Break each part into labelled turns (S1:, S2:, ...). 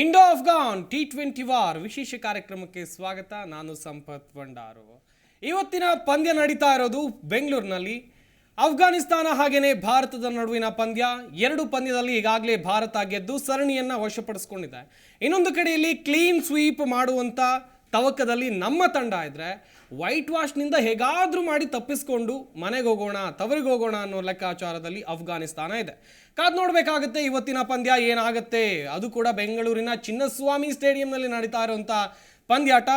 S1: Indo Afghan T twenty war ವಿಶೇಷ ಕಾರ್ಯಕ್ರಮಕ್ಕೆ ಸ್ವಾಗತ. ನಾನು ಸಂಪತ್ ಭಂಡಾರು. ಇವತ್ತಿನ ಪಂದ್ಯ ನಡೀತಾ ಇರೋದು ಬೆಂಗಳೂರಿನಲ್ಲಿ. ಅಫ್ಘಾನಿಸ್ತಾನ ಹಾಗೆಯೇ ಭಾರತದ ನಡುವಿನ ಪಂದ್ಯ. ಎರಡು ಪಂದ್ಯದಲ್ಲಿ ಈಗಾಗಲೇ ಭಾರತ ಗೆದ್ದು ಸರಣಿಯನ್ನು ವಶಪಡಿಸಿಕೊಂಡಿದೆ. ಇನ್ನೊಂದು ಕಡೆಯಲ್ಲಿ ಕ್ಲೀನ್ ಸ್ವೀಪ್ ಮಾಡುವಂತ ತವಕದಲ್ಲಿ ನಮ್ಮ ತಂಡ ಇದ್ರೆ ವೈಟ್ ವಾಶ್ನಿಂದ ಹೇಗಾದ್ರೂ ಮಾಡಿ ತಪ್ಪಿಸ್ಕೊಂಡು ಮನೆಗೆ ಹೋಗೋಣ, ತವರಿಗೆ ಹೋಗೋಣ ಅನ್ನೋ ಲೆಕ್ಕಾಚಾರದಲ್ಲಿ ಅಫ್ಘಾನಿಸ್ತಾನ ಇದೆ. ಕಾದ್ ನೋಡಬೇಕಾಗುತ್ತೆ, ಇವತ್ತಿನ ಪಂದ್ಯ ಏನಾಗುತ್ತೆ? ಅದು ಕೂಡ ಬೆಂಗಳೂರಿನ ಚಿನ್ನಸ್ವಾಮಿ ಸ್ಟೇಡಿಯಂನಲ್ಲಿ ನಡೀತಾ ಇರುವಂಥ ಪಂದ್ಯಾಟ.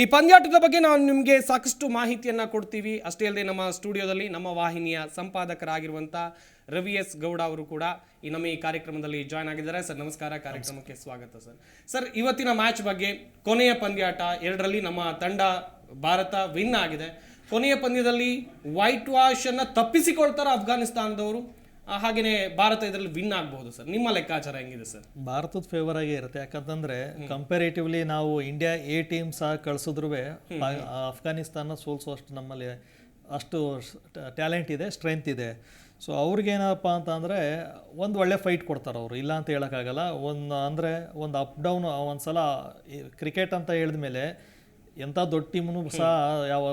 S1: ಈ ಪಂದ್ಯಾಟದ ಬಗ್ಗೆ ನಾವು ನಿಮಗೆ ಸಾಕಷ್ಟು ಮಾಹಿತಿಯನ್ನು ಕೊಡ್ತೀವಿ. ಅಷ್ಟೇ ಅಲ್ಲದೆ ನಮ್ಮ ಸ್ಟುಡಿಯೋದಲ್ಲಿ ನಮ್ಮ ವಾಹಿನಿಯ ಸಂಪಾದಕರಾಗಿರುವಂತ ರವಿ ಎಸ್ ಗೌಡ ಅವರು ಕೂಡ ಈ ನಮ್ಮ ಈ ಕಾರ್ಯಕ್ರಮದಲ್ಲಿ ಜಾಯ್ನ್ ಆಗಿದ್ದಾರೆ. ಸರ್ ನಮಸ್ಕಾರ. ಕಾರ್ಯಕ್ರಮಕ್ಕೆ ಸ್ವಾಗತ ಸರ್. ಸರ್ ಇವತ್ತಿನ ಮ್ಯಾಚ್ ಬಗ್ಗೆ ಕೊನೆಯ ಪಂದ್ಯಾಟ ಎರಡರಲ್ಲಿ ನಮ್ಮ ತಂಡ ಭಾರತ ವಿನ್ ಆಗಿದೆ. ಕೊನೆಯ ಪಂದ್ಯದಲ್ಲಿ ವೈಟ್ ವಾಶ್ ಅನ್ನ ತಪ್ಪಿಸಿಕೊಳ್ತಾರೆ ಅಫ್ಘಾನಿಸ್ತಾನದವರು ಆ, ಹಾಗೇನೆ ಭಾರತ ಇದರಲ್ಲಿ ವಿನ್ ಆಗ್ಬಹುದು ಸರ್. ನಿಮ್ಮ ಲೆಕ್ಕಾಚಾರ ಹೆಂಗಿದೆ ಸರ್?
S2: ಭಾರತದ ಫೇವರ್ ಆಗೇ ಇರುತ್ತೆ. ಯಾಕಂತಂದ್ರೆ ಕಂಪೇರೇಟಿವ್ಲಿ ನಾವು ಇಂಡಿಯಾ ಎ ಟೀಮ್ ಸಹ ಕಳ್ಸಿದ್ರು ಅಫ್ಘಾನಿಸ್ತಾನ ಸೋಲ್ಸುವಷ್ಟು ನಮ್ಮಲ್ಲಿ ಅಷ್ಟು ಟ್ಯಾಲೆಂಟ್ ಇದೆ ಸ್ಟ್ರೆಂತ್ ಇದೆ. ಸೊ ಅವ್ರಿಗೇನಪ್ಪ ಅಂತ ಅಂದರೆ ಒಂದು ಒಳ್ಳೆ ಫೈಟ್ ಕೊಡ್ತಾರೆ ಅವರು. ಇಲ್ಲ ಅಂತ ಹೇಳೋಕ್ಕಾಗಲ್ಲ. ಒಂದು ಅಂದರೆ ಒಂದು ಅಪ್ ಡೌನ್ ಒಂದು ಸಲ ಕ್ರಿಕೆಟ್ ಅಂತ ಹೇಳಿದ ಮೇಲೆ ಎಂಥ ದೊಡ್ಡ ಟೀಮ್ನು ಸಹ ಯಾವ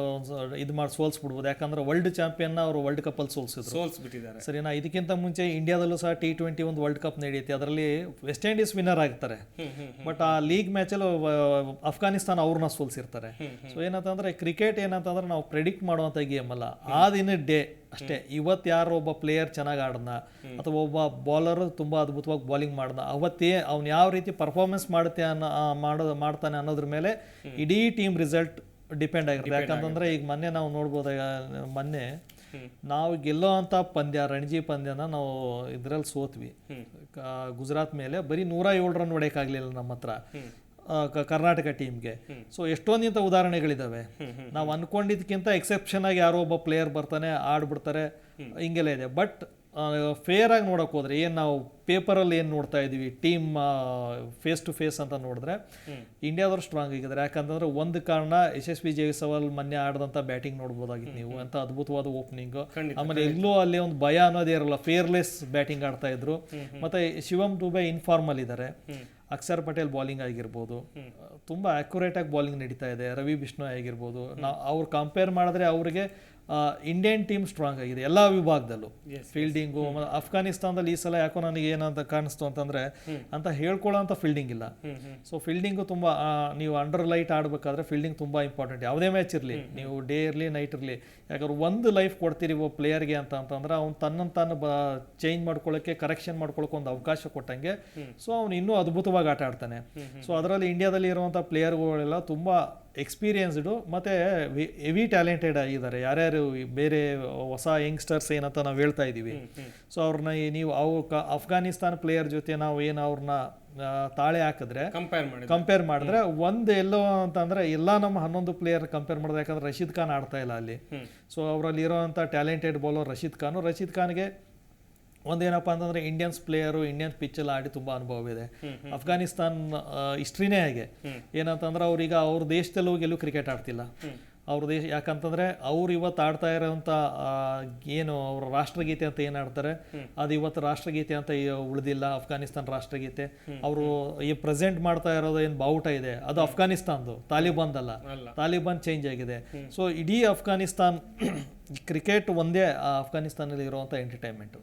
S2: ಇದು ಮಾಡಿ ಸೋಲ್ಸ್ಬಿಡ್ಬೋದು. ಯಾಕಂದ್ರೆ ವರ್ಲ್ಡ್ ಚಾಂಪಿಯನ್ನ ಅವರು ವರ್ಲ್ಡ್ ಕಪ್ಪಲ್ಲಿ ಸೋಲ್ಸಿದ್ರು.
S1: ಸೋಲ್ಸ್ಬಿಟ್ಟಿದ್ದಾರೆ.
S2: ಸರಿನಾ? ಇದಕ್ಕಿಂತ ಮುಂಚೆ ಇಂಡಿಯಾದಲ್ಲೂ ಸಹ ಟಿ ಟ್ವೆಂಟಿ ಒಂದು ವರ್ಲ್ಡ್ ಕಪ್ ನಡೆಯುತ್ತೆ ಅದರಲ್ಲಿ ವೆಸ್ಟ್ ಇಂಡೀಸ್ ವಿನ್ನರ್ ಆಗ್ತಾರೆ. ಬಟ್ ಆ ಲೀಗ್ ಮ್ಯಾಚಲ್ಲಿ ಅಫ್ಘಾನಿಸ್ತಾನ ಅವ್ರನ್ನ ಸೋಲ್ಸಿರ್ತಾರೆ. ಸೊ ಏನಂತಂದ್ರೆ ಕ್ರಿಕೆಟ್ ಏನಂತಂದ್ರೆ ನಾವು ಪ್ರೆಡಿಕ್ಟ್ ಮಾಡುವಂಥ ಗೇಮ್ ಅಲ್ಲ. ಆ ದಿನ ಡೇ ಅಷ್ಟೇ ಇವತ್ತು ಯಾರು ಒಬ್ಬ ಪ್ಲೇಯರ್ ಚೆನ್ನಾಗಿ ಆಡ್ದ ಅಥವಾ ಒಬ್ಬ ಬಾಲರ್ ತುಂಬ ಅದ್ಭುತವಾಗಿ ಬೌಲಿಂಗ್ ಮಾಡ್ದ ಅವತ್ತೇ ಅವ್ನು ಯಾವ ರೀತಿ ಪರ್ಫಾರ್ಮೆನ್ಸ್ ಮಾಡುತ್ತೆ ಅನ್ನೋ ಮಾಡೋ ಮಾಡೋದು ಮಾಡ್ತಾನೆ ಅನ್ನೋದ್ರ ಮೇಲೆ ಇಡೀ ಟೀಮ್ ರಿಸಲ್ಟ್ ಡಿಪೆಂಡ್ ಆಗಿರುತ್ತೆ. ಯಾಕಂತಂದ್ರೆ ಈಗ ಮೊನ್ನೆ ನಾವು ನೋಡ್ಬೋದು ಮೊನ್ನೆ ನಾವು ಗೆಲ್ಲೋ ಅಂತ ಪಂದ್ಯ ರಣಜಿ ಪಂದ್ಯನ ನಾವು ಇದ್ರಲ್ಲಿ ಸೋತ್ವಿ. ಗುಜರಾತ್ ಮೇಲೆ ಬರೀ ನೂರ ಏಳು ರನ್ ಹೊಡೆಯೋಕ್ಕಾಗಲಿಲ್ಲ ನಮ್ಮ ಹತ್ರ. ಕರ್ನಾಟಕ ಟೀಮ್ಗೆ. ಸೊ ಎಷ್ಟೊಂದಿಂತ ಉದಾಹರಣೆಗಳಿದ್ದಾವೆ ನಾವು ಅನ್ಕೊಂಡಿದ್ದಕ್ಕಿಂತ ಎಕ್ಸೆಪ್ಷನ್ ಆಗಿ ಯಾರೋ ಒಬ್ಬ ಪ್ಲೇಯರ್ ಬರ್ತಾನೆ ಆಡ್ಬಿಡ್ತಾರೆ ಹಿಂಗೆಲ್ಲ ಇದೆ. ಬಟ್ ಫೇರ್ ಆಗಿ ನೋಡಕ್ ಹೋದ್ರೆ ಏನು ನಾವು ಪೇಪರಲ್ಲಿ ಏನು ನೋಡ್ತಾ ಇದೀವಿ ಟೀಮ್ ಫೇಸ್ ಟು ಫೇಸ್ ಅಂತ ನೋಡಿದ್ರೆ ಇಂಡಿಯಾದವ್ರು ಸ್ಟ್ರಾಂಗ್ ಆಗಿದ್ದಾರೆ. ಯಾಕಂತಂದ್ರೆ ಒಂದು ಕಾರಣ ಯಶಸ್ವಿ ಜೈಸವಾಲ್ ಮೊನ್ನೆ ಆಡದಂತ ಬ್ಯಾಟಿಂಗ್ ನೋಡ್ಬೋದಾಗಿತ್ತು ನೀವು. ಅಂತ ಅದ್ಭುತವಾದ ಓಪನಿಂಗ್ ಆಮೇಲೆ ಎಲ್ಲೂ ಅಲ್ಲಿ ಒಂದು ಭಯ ಅನ್ನೋದೇ ಇರಲ್ಲ ಫೇರ್ಲೆಸ್ ಬ್ಯಾಟಿಂಗ್ ಆಡ್ತಾ ಇದ್ರು. ಮತ್ತೆ ಶಿವಮ್ ದುಬೆ ಇನ್ಫಾರ್ಮಲ್ ಇದ್ದಾರೆ ಅಕ್ಷರ್ ಪಟೇಲ್ ಬಾಲಿಂಗ್ ಆಗಿರ್ಬೋದು ತುಂಬ ಅಕ್ಯುರೇಟ್ ಆಗಿ ಬೌಲಿಂಗ್ ನಡೀತಾ ಇದೆ ರವಿ ಬಿಷ್ಣು ಆಗಿರ್ಬೋದು. ನಾವು ಅವ್ರು ಕಂಪೇರ್ ಮಾಡಿದ್ರೆ ಅವ್ರಿಗೆ ಇಂಡಿಯನ್ ಟೀಮ್ ಸ್ಟ್ರಾಂಗ್ ಆಗಿದೆ ಎಲ್ಲ ವಿಭಾಗದಲ್ಲೂ. ಫೀಲ್ಡಿಂಗು ಅಫ್ಘಾನಿಸ್ತಾನದಲ್ಲಿ ಈ ಸಲ ಯಾಕೋ ನನಗೆ ಏನಂತ ಕಾಣಿಸ್ತು ಅಂತಂದ್ರೆ ಅಂತ ಹೇಳ್ಕೊಳ್ಳೋ ಅಂತ ಫೀಲ್ಡಿಂಗ್ ಇಲ್ಲ. ಸೊ ಫೀಲ್ಡಿಂಗು ತುಂಬ ನೀವು ಅಂಡರ್ ಲೈಟ್ ಆಡಬೇಕಾದ್ರೆ ಫೀಲ್ಡಿಂಗ್ ತುಂಬ ಇಂಪಾರ್ಟೆಂಟ್ ಯಾವುದೇ ಮ್ಯಾಚ್ ಇರಲಿ ನೀವು ಡೇ ಇರಲಿ ನೈಟ್ ಇರಲಿ ಯಾಕಂದ್ರೆ ಒಂದು ಲೈಫ್ ಕೊಡ್ತೀರಿ ಒಬ್ಬ ಪ್ಲೇಯರ್ಗೆ ಅಂತ ಅಂತಂದ್ರೆ ಅವ್ನು ತನ್ನನ್ನು ತಾನು ಬ ಚೇಂಜ್ ಮಾಡ್ಕೊಳ್ಳೋಕೆ ಕರೆಕ್ಷನ್ ಮಾಡ್ಕೊಳ್ಳೋಕೆ ಒಂದು ಅವಕಾಶ ಕೊಟ್ಟಂಗೆ ಸೊ ಅವ್ನು ಇನ್ನೂ ಅದ್ಭುತವಾಗಿ ಆಟ ಆಡ್ತಾನೆ. ಸೊ ಅದರಲ್ಲಿ ಇಂಡಿಯಾದಲ್ಲಿ ಇರುವಂಥ ಪ್ಲೇಯರ್ಗಳೆಲ್ಲ ತುಂಬ ಎಕ್ಸ್ಪೀರಿಯನ್ಸ್ಡು ಮತ್ತು ಹೆವಿ ಟ್ಯಾಲೆಂಟೆಡ್ ಆಗಿದ್ದಾರೆ. ಯಾರ್ಯಾರು ಬೇರೆ ಹೊಸ ಯಂಗ್ಸ್ಟರ್ಸ್ ಏನಂತ ನಾವು ಹೇಳ್ತಾ ಇದ್ದೀವಿ ಸೊ ಅವ್ರನ್ನ ನೀವು ಅವು ಕ ಅಫ್ಘಾನಿಸ್ತಾನ ಪ್ಲೇಯರ್ ಜೊತೆ ನಾವು ಏನು ಅವ್ರನ್ನ ತಾಳೆ ಹಾಕಿದ್ರೆ
S1: ಕಂಪೇರ್ ಮಾಡಿ
S2: ಕಂಪೇರ್ ಮಾಡಿದ್ರೆ ಒಂದು ಎಲ್ಲೋ ಅಂತಂದ್ರೆ ಎಲ್ಲ ನಮ್ಮ ಹನ್ನೊಂದು ಪ್ಲೇಯರ್ ಕಂಪೇರ್ ಮಾಡಿದ್ರೆ ಯಾಕಂದ್ರೆ ರಶೀದ್ ಖಾನ್ ಆಡ್ತಾ ಇಲ್ಲ ಅಲ್ಲಿ. ಸೊ ಅವರಲ್ಲಿ ಇರೋವಂಥ ಟ್ಯಾಲೆಂಟೆಡ್ ಬೌಲರ್ ರಶೀದ್ ಖಾನು. ರಶೀದ್ ಖಾನ್ಗೆ ಒಂದೇನಪ್ಪ ಅಂತಂದ್ರೆ ಇಂಡಿಯನ್ಸ್ ಪ್ಲೇಯರು ಇಂಡಿಯನ್ ಪಿಚ್ಚಲ್ಲಿ ಆಡಿ ತುಂಬಾ ಅನುಭವ ಇದೆ. ಅಫ್ಘಾನಿಸ್ತಾನ್ ಹಿಸ್ಟ್ರಿನೇ ಹಾಗೆ. ಏನಂತಂದ್ರೆ ಅವ್ರೀಗ ಅವ್ರ ದೇಶದಲ್ಲಿ ಹೋಗಿ ಎಲ್ಲೂ ಕ್ರಿಕೆಟ್ ಆಡ್ತಿಲ್ಲ ಅವ್ರ ದೇಶ ಯಾಕಂತಂದ್ರೆ ಅವ್ರು ಇವತ್ತು ಆಡ್ತಾ ಇರೋಂಥ ಏನು ಅವ್ರ ರಾಷ್ಟ್ರಗೀತೆ ಅಂತ ಏನು ಆಡ್ತಾರೆ ಅದು ಇವತ್ತು ರಾಷ್ಟ್ರಗೀತೆ ಅಂತ ಉಳಿದಿಲ್ಲ ಅಫ್ಘಾನಿಸ್ತಾನ್ ರಾಷ್ಟ್ರಗೀತೆ. ಅವರು ಈ ಪ್ರೆಸೆಂಟ್ ಮಾಡ್ತಾ ಇರೋದು ಏನು ಬಾವುಟ ಇದೆ ಅದು ಅಫ್ಘಾನಿಸ್ತಾನ್ದು ತಾಲಿಬಾನ್
S1: ಅಲ್ಲ.
S2: ತಾಲಿಬಾನ್ ಚೇಂಜ್ ಆಗಿದೆ. ಸೊ ಇಡೀ ಅಫ್ಘಾನಿಸ್ತಾನ್ ಕ್ರಿಕೆಟ್ ಒಂದೇ ಅಫ್ಘಾನಿಸ್ತಾನಲ್ಲಿ ಇರುವಂಥ ಎಂಟರ್ಟೈನ್ಮೆಂಟು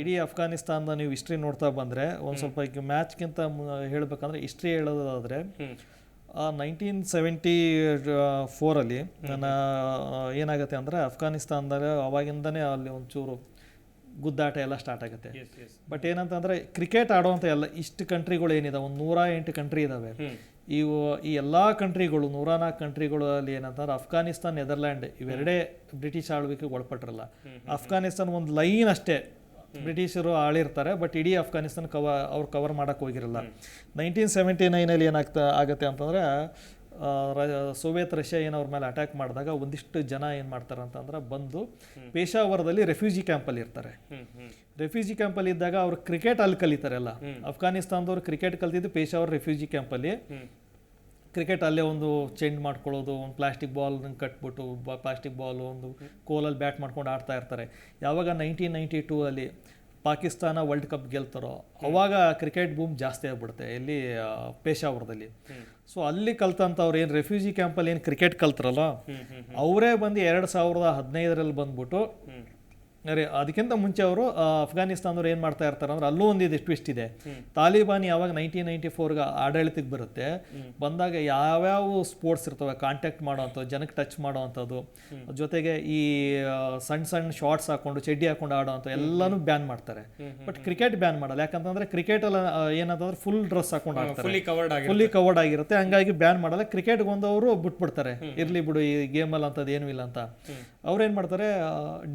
S2: ಇಡೀ ಅಫ್ಘಾನಿಸ್ತಾನದ ನೀವು ಹಿಸ್ಟ್ರಿ ನೋಡ್ತಾ ಬಂದ್ರೆ ಒಂದು ಸ್ವಲ್ಪ ಮ್ಯಾಚ್ಗಿಂತ ಹೇಳ್ಬೇಕಂದ್ರೆ ಹಿಸ್ಟ್ರಿ ಹೇಳೋದಾದ್ರೆ ನೈನ್ಟೀನ್ ಸೆವೆಂಟಿ ಫೋರಲ್ಲಿ ನನ್ನ ಏನಾಗುತ್ತೆ ಅಂದರೆ ಅಫ್ಘಾನಿಸ್ತಾನದಾಗ ಅವಾಗಿಂದನೇ ಅಲ್ಲಿ ಒಂಚೂರು ಗುದ್ದಾಟ ಎಲ್ಲ ಸ್ಟಾರ್ಟ್ ಆಗುತ್ತೆ. ಬಟ್ ಏನಂತಂದ್ರೆ ಕ್ರಿಕೆಟ್ ಆಡುವಂಥ ಎಲ್ಲ ಇಷ್ಟು ಕಂಟ್ರಿಗಳು ಏನಿದಾವೆ? ಒಂದು ನೂರ ಎಂಟು ಕಂಟ್ರಿ ಇದ್ದಾವೆ ಇವು ಈ ಎಲ್ಲ ಕಂಟ್ರಿಗಳು ನೂರ ನಾಲ್ಕು ಕಂಟ್ರಿಗಳಲ್ಲಿ ಏನಂತಂದ್ರೆ ಅಫ್ಘಾನಿಸ್ತಾನ್ ನೆದರ್ಲ್ಯಾಂಡ್ ಇವೆರಡೇ ಬ್ರಿಟಿಷ್ ಆಳ್ವಿಕೆಗೆ ಒಳಪಟ್ಟಿರಲ್ಲ. ಅಫ್ಘಾನಿಸ್ತಾನ್ ಒಂದು ಲೈನ್ ಅಷ್ಟೇ. ಬ್ರಿಟಿಷರು ಆಳಿರ್ತಾರೆ ಬಟ್ ಇಡೀ ಅಫ್ಘಾನಿಸ್ತಾನ್ ಕವ ಅವ್ರು ಕವರ್ ಮಾಡೋಕ್ಕೆ ಹೋಗಿರಲ್ಲ. ನೈನ್ಟೀನ್ ಸೆವೆಂಟಿ ನೈನಲ್ಲಿ ಏನಾಗ್ತಾ ಆಗುತ್ತೆ ಅಂತಂದ್ರೆ ಸೋವಿಯತ್ ರಷ್ಯಾ ಏನು ಅವ್ರ ಮೇಲೆ ಅಟ್ಯಾಕ್ ಮಾಡಿದಾಗ ಒಂದಿಷ್ಟು ಜನ ಏನು ಮಾಡ್ತಾರೆ ಅಂತಂದ್ರೆ ಬಂದು ಪೇಶಾವರದಲ್ಲಿ ರೆಫ್ಯೂಜಿ ಕ್ಯಾಂಪಲ್ಲಿ ಇರ್ತಾರೆ. ರೆಫ್ಯೂಜಿ ಕ್ಯಾಂಪಲ್ಲಿ ಇದ್ದಾಗ ಅವ್ರು ಕ್ರಿಕೆಟ್ ಅಲ್ಲಿ ಕಲಿತಾರೆ ಎಲ್ಲ ಅಫ್ಘಾನಿಸ್ತಾನದವ್ರು ಕ್ರಿಕೆಟ್ ಕಲ್ತಿದ್ದು ಪೇಶಾವರ್ ರೆಫ್ಯೂಜಿ ಕ್ಯಾಂಪಲ್ಲಿ ಕ್ರಿಕೆಟ್ ಅಲ್ಲೇ ಒಂದು ಚೇಂಜ್ ಮಾಡ್ಕೊಳ್ಳೋದು ಒಂದು ಪ್ಲಾಸ್ಟಿಕ್ ಬಾಲ್ ಕಟ್ಬಿಟ್ಟು ಪ್ಲಾಸ್ಟಿಕ್ ಬಾಲ್ ಒಂದು ಕೋಲಲ್ಲಿ ಬ್ಯಾಟ್ ಮಾಡ್ಕೊಂಡು ಆಡ್ತಾ ಇರ್ತಾರೆ. ಯಾವಾಗ ನೈನ್ಟೀನ್ ನೈಂಟಿ ಟೂ ಅಲ್ಲಿ ಪಾಕಿಸ್ತಾನ ವರ್ಲ್ಡ್ ಕಪ್ ಗೆಲ್ತಾರೋ ಅವಾಗ ಕ್ರಿಕೆಟ್ ಬೂಮ್ ಜಾಸ್ತಿ ಆಗ್ಬಿಡುತ್ತೆ ಎಲ್ಲಿ ಆ, ಪೇಶಾವರದಲ್ಲಿ. ಸೊ ಅಲ್ಲಿ ಕಲ್ತಂಥವ್ರು ಏನು ರೆಫ್ಯೂಜಿ ಕ್ಯಾಂಪಲ್ಲಿ ಏನು ಕ್ರಿಕೆಟ್ ಕಲ್ತರಲ್ಲ ಅವರೇ ಬಂದು ಎರಡು ಸಾವಿರದ ಹದಿನೈದರಲ್ಲಿ ಬಂದ್ಬಿಟ್ಟು ಅರೆ ಅದಕ್ಕಿಂತ ಮುಂಚೆ ಅವರು ಅಫ್ಘಾನಿಸ್ತಾನದವ್ರು ಏನು ಮಾಡ್ತಾ ಇರ್ತಾರೆ ಅಂದ್ರೆ ಅಲ್ಲೂ ಒಂದು ಟ್ವಿಸ್ಟ್ ಇದೆ. ತಾಲಿಬಾನ್ ಯಾವಾಗ ನೈನ್ಟೀನ್ ನೈಂಟಿ ಫೋರ್ಗೆ ಆಡಳಿತಕ್ಕೆ ಬರುತ್ತೆ ಬಂದಾಗ ಯಾವ್ಯಾವ ಸ್ಪೋರ್ಟ್ಸ್ ಇರ್ತವೆ ಕಾಂಟ್ಯಾಕ್ಟ್ ಮಾಡೋವಂಥದ್ದು ಜನಕ್ಕೆ ಟಚ್ ಮಾಡೋವಂಥದ್ದು ಜೊತೆಗೆ ಈ ಸಣ್ಣ ಸಣ್ಣ ಶಾರ್ಟ್ಸ್ ಹಾಕೊಂಡು ಚಡ್ಡಿ ಹಾಕೊಂಡು ಆಡೋವಂಥ ಎಲ್ಲಾನು ಬ್ಯಾನ್ ಮಾಡ್ತಾರೆ. ಬಟ್ ಕ್ರಿಕೆಟ್ ಬ್ಯಾನ್ ಮಾಡಲ್ಲ. ಯಾಕಂತಂದ್ರೆ ಕ್ರಿಕೆಟ್ ಅಲ್ಲ ಏನಂತಂದ್ರೆ ಫುಲ್ ಡ್ರೆಸ್ ಹಾಕೊಂಡು ಆಡ್ತಾರೆ.
S1: ಫುಲ್ಲಿ ಕವರ್ಡ್
S2: ಆಗಿರುತ್ತೆ. ಹಂಗಾಗಿ ಬ್ಯಾನ್ ಮಾಡಲ್ಲ. ಕ್ರಿಕೆಟ್ ಒಂದವರು ಬಿಟ್ಬಿಡ್ತಾರೆ. ಇರ್ಲಿ ಬಿಡು ಈ ಗೇಮಲ್ಲಿ ಅಂಥದ್ದು ಏನೂ ಇಲ್ಲ ಅಂತ. ಅವ್ರೇನ್ ಮಾಡ್ತಾರೆ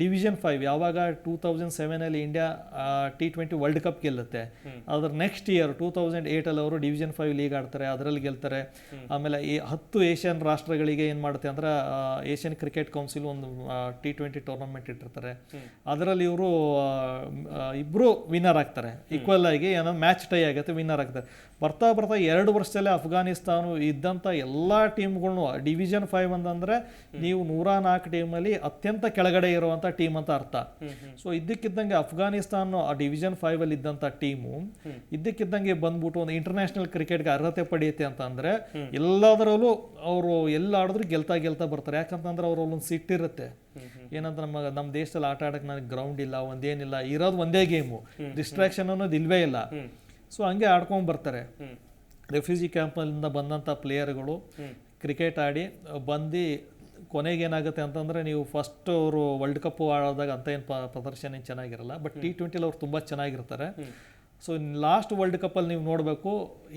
S2: ಡಿವಿಷನ್ ಫೈವ್ ಯಾವಾಗ two thousand ಸೆವೆನಲ್ಲಿ India T twenty world cup ಗೆಲ್ಲುತ್ತೆ ಅದರ ನೆಕ್ಸ್ಟ್ ಇಯರ್ ಟೂ ತೌಸಂಡ್ ಏಯ್ಟಲ್ಲಿ ಅವರು ಡಿವಿಷನ್ ಫೈವ್ ಲೀಗ್ ಆಡ್ತಾರೆ ಅದರಲ್ಲಿ ಗೆಲ್ತಾರೆ. ಆಮೇಲೆ ಈ ಹತ್ತು ಏಷ್ಯನ್ ರಾಷ್ಟ್ರಗಳಿಗೆ ಏನು ಮಾಡುತ್ತೆ ಅಂದ್ರೆ ಏಷ್ಯನ್ ಕ್ರಿಕೆಟ್ ಕೌನ್ಸಿಲ್ ಒಂದು ಟಿ ಟ್ವೆಂಟಿ ಟೂರ್ನಮೆಂಟ್ ಇಟ್ಟಿರ್ತಾರೆ. ಅದರಲ್ಲಿ ಇವರು ಇಬ್ಬರು ವಿನ್ನರ್ ಆಗ್ತಾರೆ. ಈಕ್ವಲ್ ಆಗಿ ಏನೋ ಮ್ಯಾಚ್ ಟೈ ಆಗುತ್ತೆ ವಿನ್ನರ್ ಆಗ್ತಾರೆ. ಬರ್ತಾ ಬರ್ತಾ ಎರಡು ವರ್ಷದಲ್ಲೇ ಅಫ್ಘಾನಿಸ್ತಾನ ಇದ್ದಂಥ ಎಲ್ಲ ಟೀಮ್ಗಳ್ನು ಡಿವಿಷನ್ ಫೈವ್ ಅಂತಂದರೆ ನೀವು ನೂರ ನಾಲ್ಕು ಟೀಮಲ್ಲಿ ಅತ್ಯಂತ ಕೆಳಗಡೆ ಇರುವಂಥ ಟೀಮ್ ಅಂತ ಅರ್ಥ. ಸೊ ಇದ್ದಕ್ಕಿದ್ದಂಗೆ ಅಫ್ಘಾನಿಸ್ತಾನ್ ಆ ಡಿವಿಷನ್ ಫೈವ್ ಅಲ್ಲಿ ಇದ್ದಂತ ಟೀಮು ಇದ್ದಕ್ಕಿದ್ದಂಗೆ ಬಂದ್ಬಿಟ್ಟು ಒಂದು ಇಂಟರ್ನ್ಯಾಷನಲ್ ಕ್ರಿಕೆಟ್ಗೆ ಅರ್ಹತೆ ಪಡೆಯುತ್ತೆ ಅಂತ ಅಂದ್ರೆ ಎಲ್ಲದರಲ್ಲೂ ಅವರು ಎಲ್ಲ ಆಡಿದ್ರು ಗೆಲ್ತಾ ಗೆಲ್ತಾ ಬರ್ತಾರೆ. ಯಾಕಂತಂದ್ರೆ ಅವ್ರ ಒಂದು ಸಿಟ್ಟಿರುತ್ತೆ ಏನಂತ ನಮ್ಮ ನಮ್ಮ ದೇಶದಲ್ಲಿ ಆಟ ಆಡಕ್ಕೆ ನನಗೆ ಗ್ರೌಂಡ್ ಇಲ್ಲ ಒಂದೇನಿಲ್ಲ ಇರೋದು ಒಂದೇ ಗೇಮು ಡಿಸ್ಟ್ರಾಕ್ಷನ್ ಅನ್ನೋದು ಇಲ್ವೇ ಇಲ್ಲ. ಸೊ ಹಂಗೆ ಆಡ್ಕೊಂಡು ಬರ್ತಾರೆ. ರೆಫ್ಯೂಜಿ ಕ್ಯಾಂಪಲ್ಲಿಂದ ಬಂದಂಥ ಪ್ಲೇಯರ್ಗಳು ಕ್ರಿಕೆಟ್ ಆಡಿ ಬಂದು ಕೊನೆಗೆ ಏನಾಗುತ್ತೆ ಅಂತಂದರೆ ನೀವು ಫಸ್ಟ್ ಅವರು ವರ್ಲ್ಡ್ ಕಪ್ ಆಡೋದಾಗ ಅಂತ ಏನು ಪ್ರದರ್ಶನ ಏನು ಚೆನ್ನಾಗಿರಲ್ಲ ಬಟ್ ಟಿ ಟ್ವೆಂಟಿಲಿ ಅವ್ರು ತುಂಬ ಚೆನ್ನಾಗಿರ್ತಾರೆ. ಸೊ ಲಾಸ್ಟ್ ವರ್ಲ್ಡ್ ಕಪ್ಪಲ್ಲಿ ನೀವು ನೋಡಬೇಕು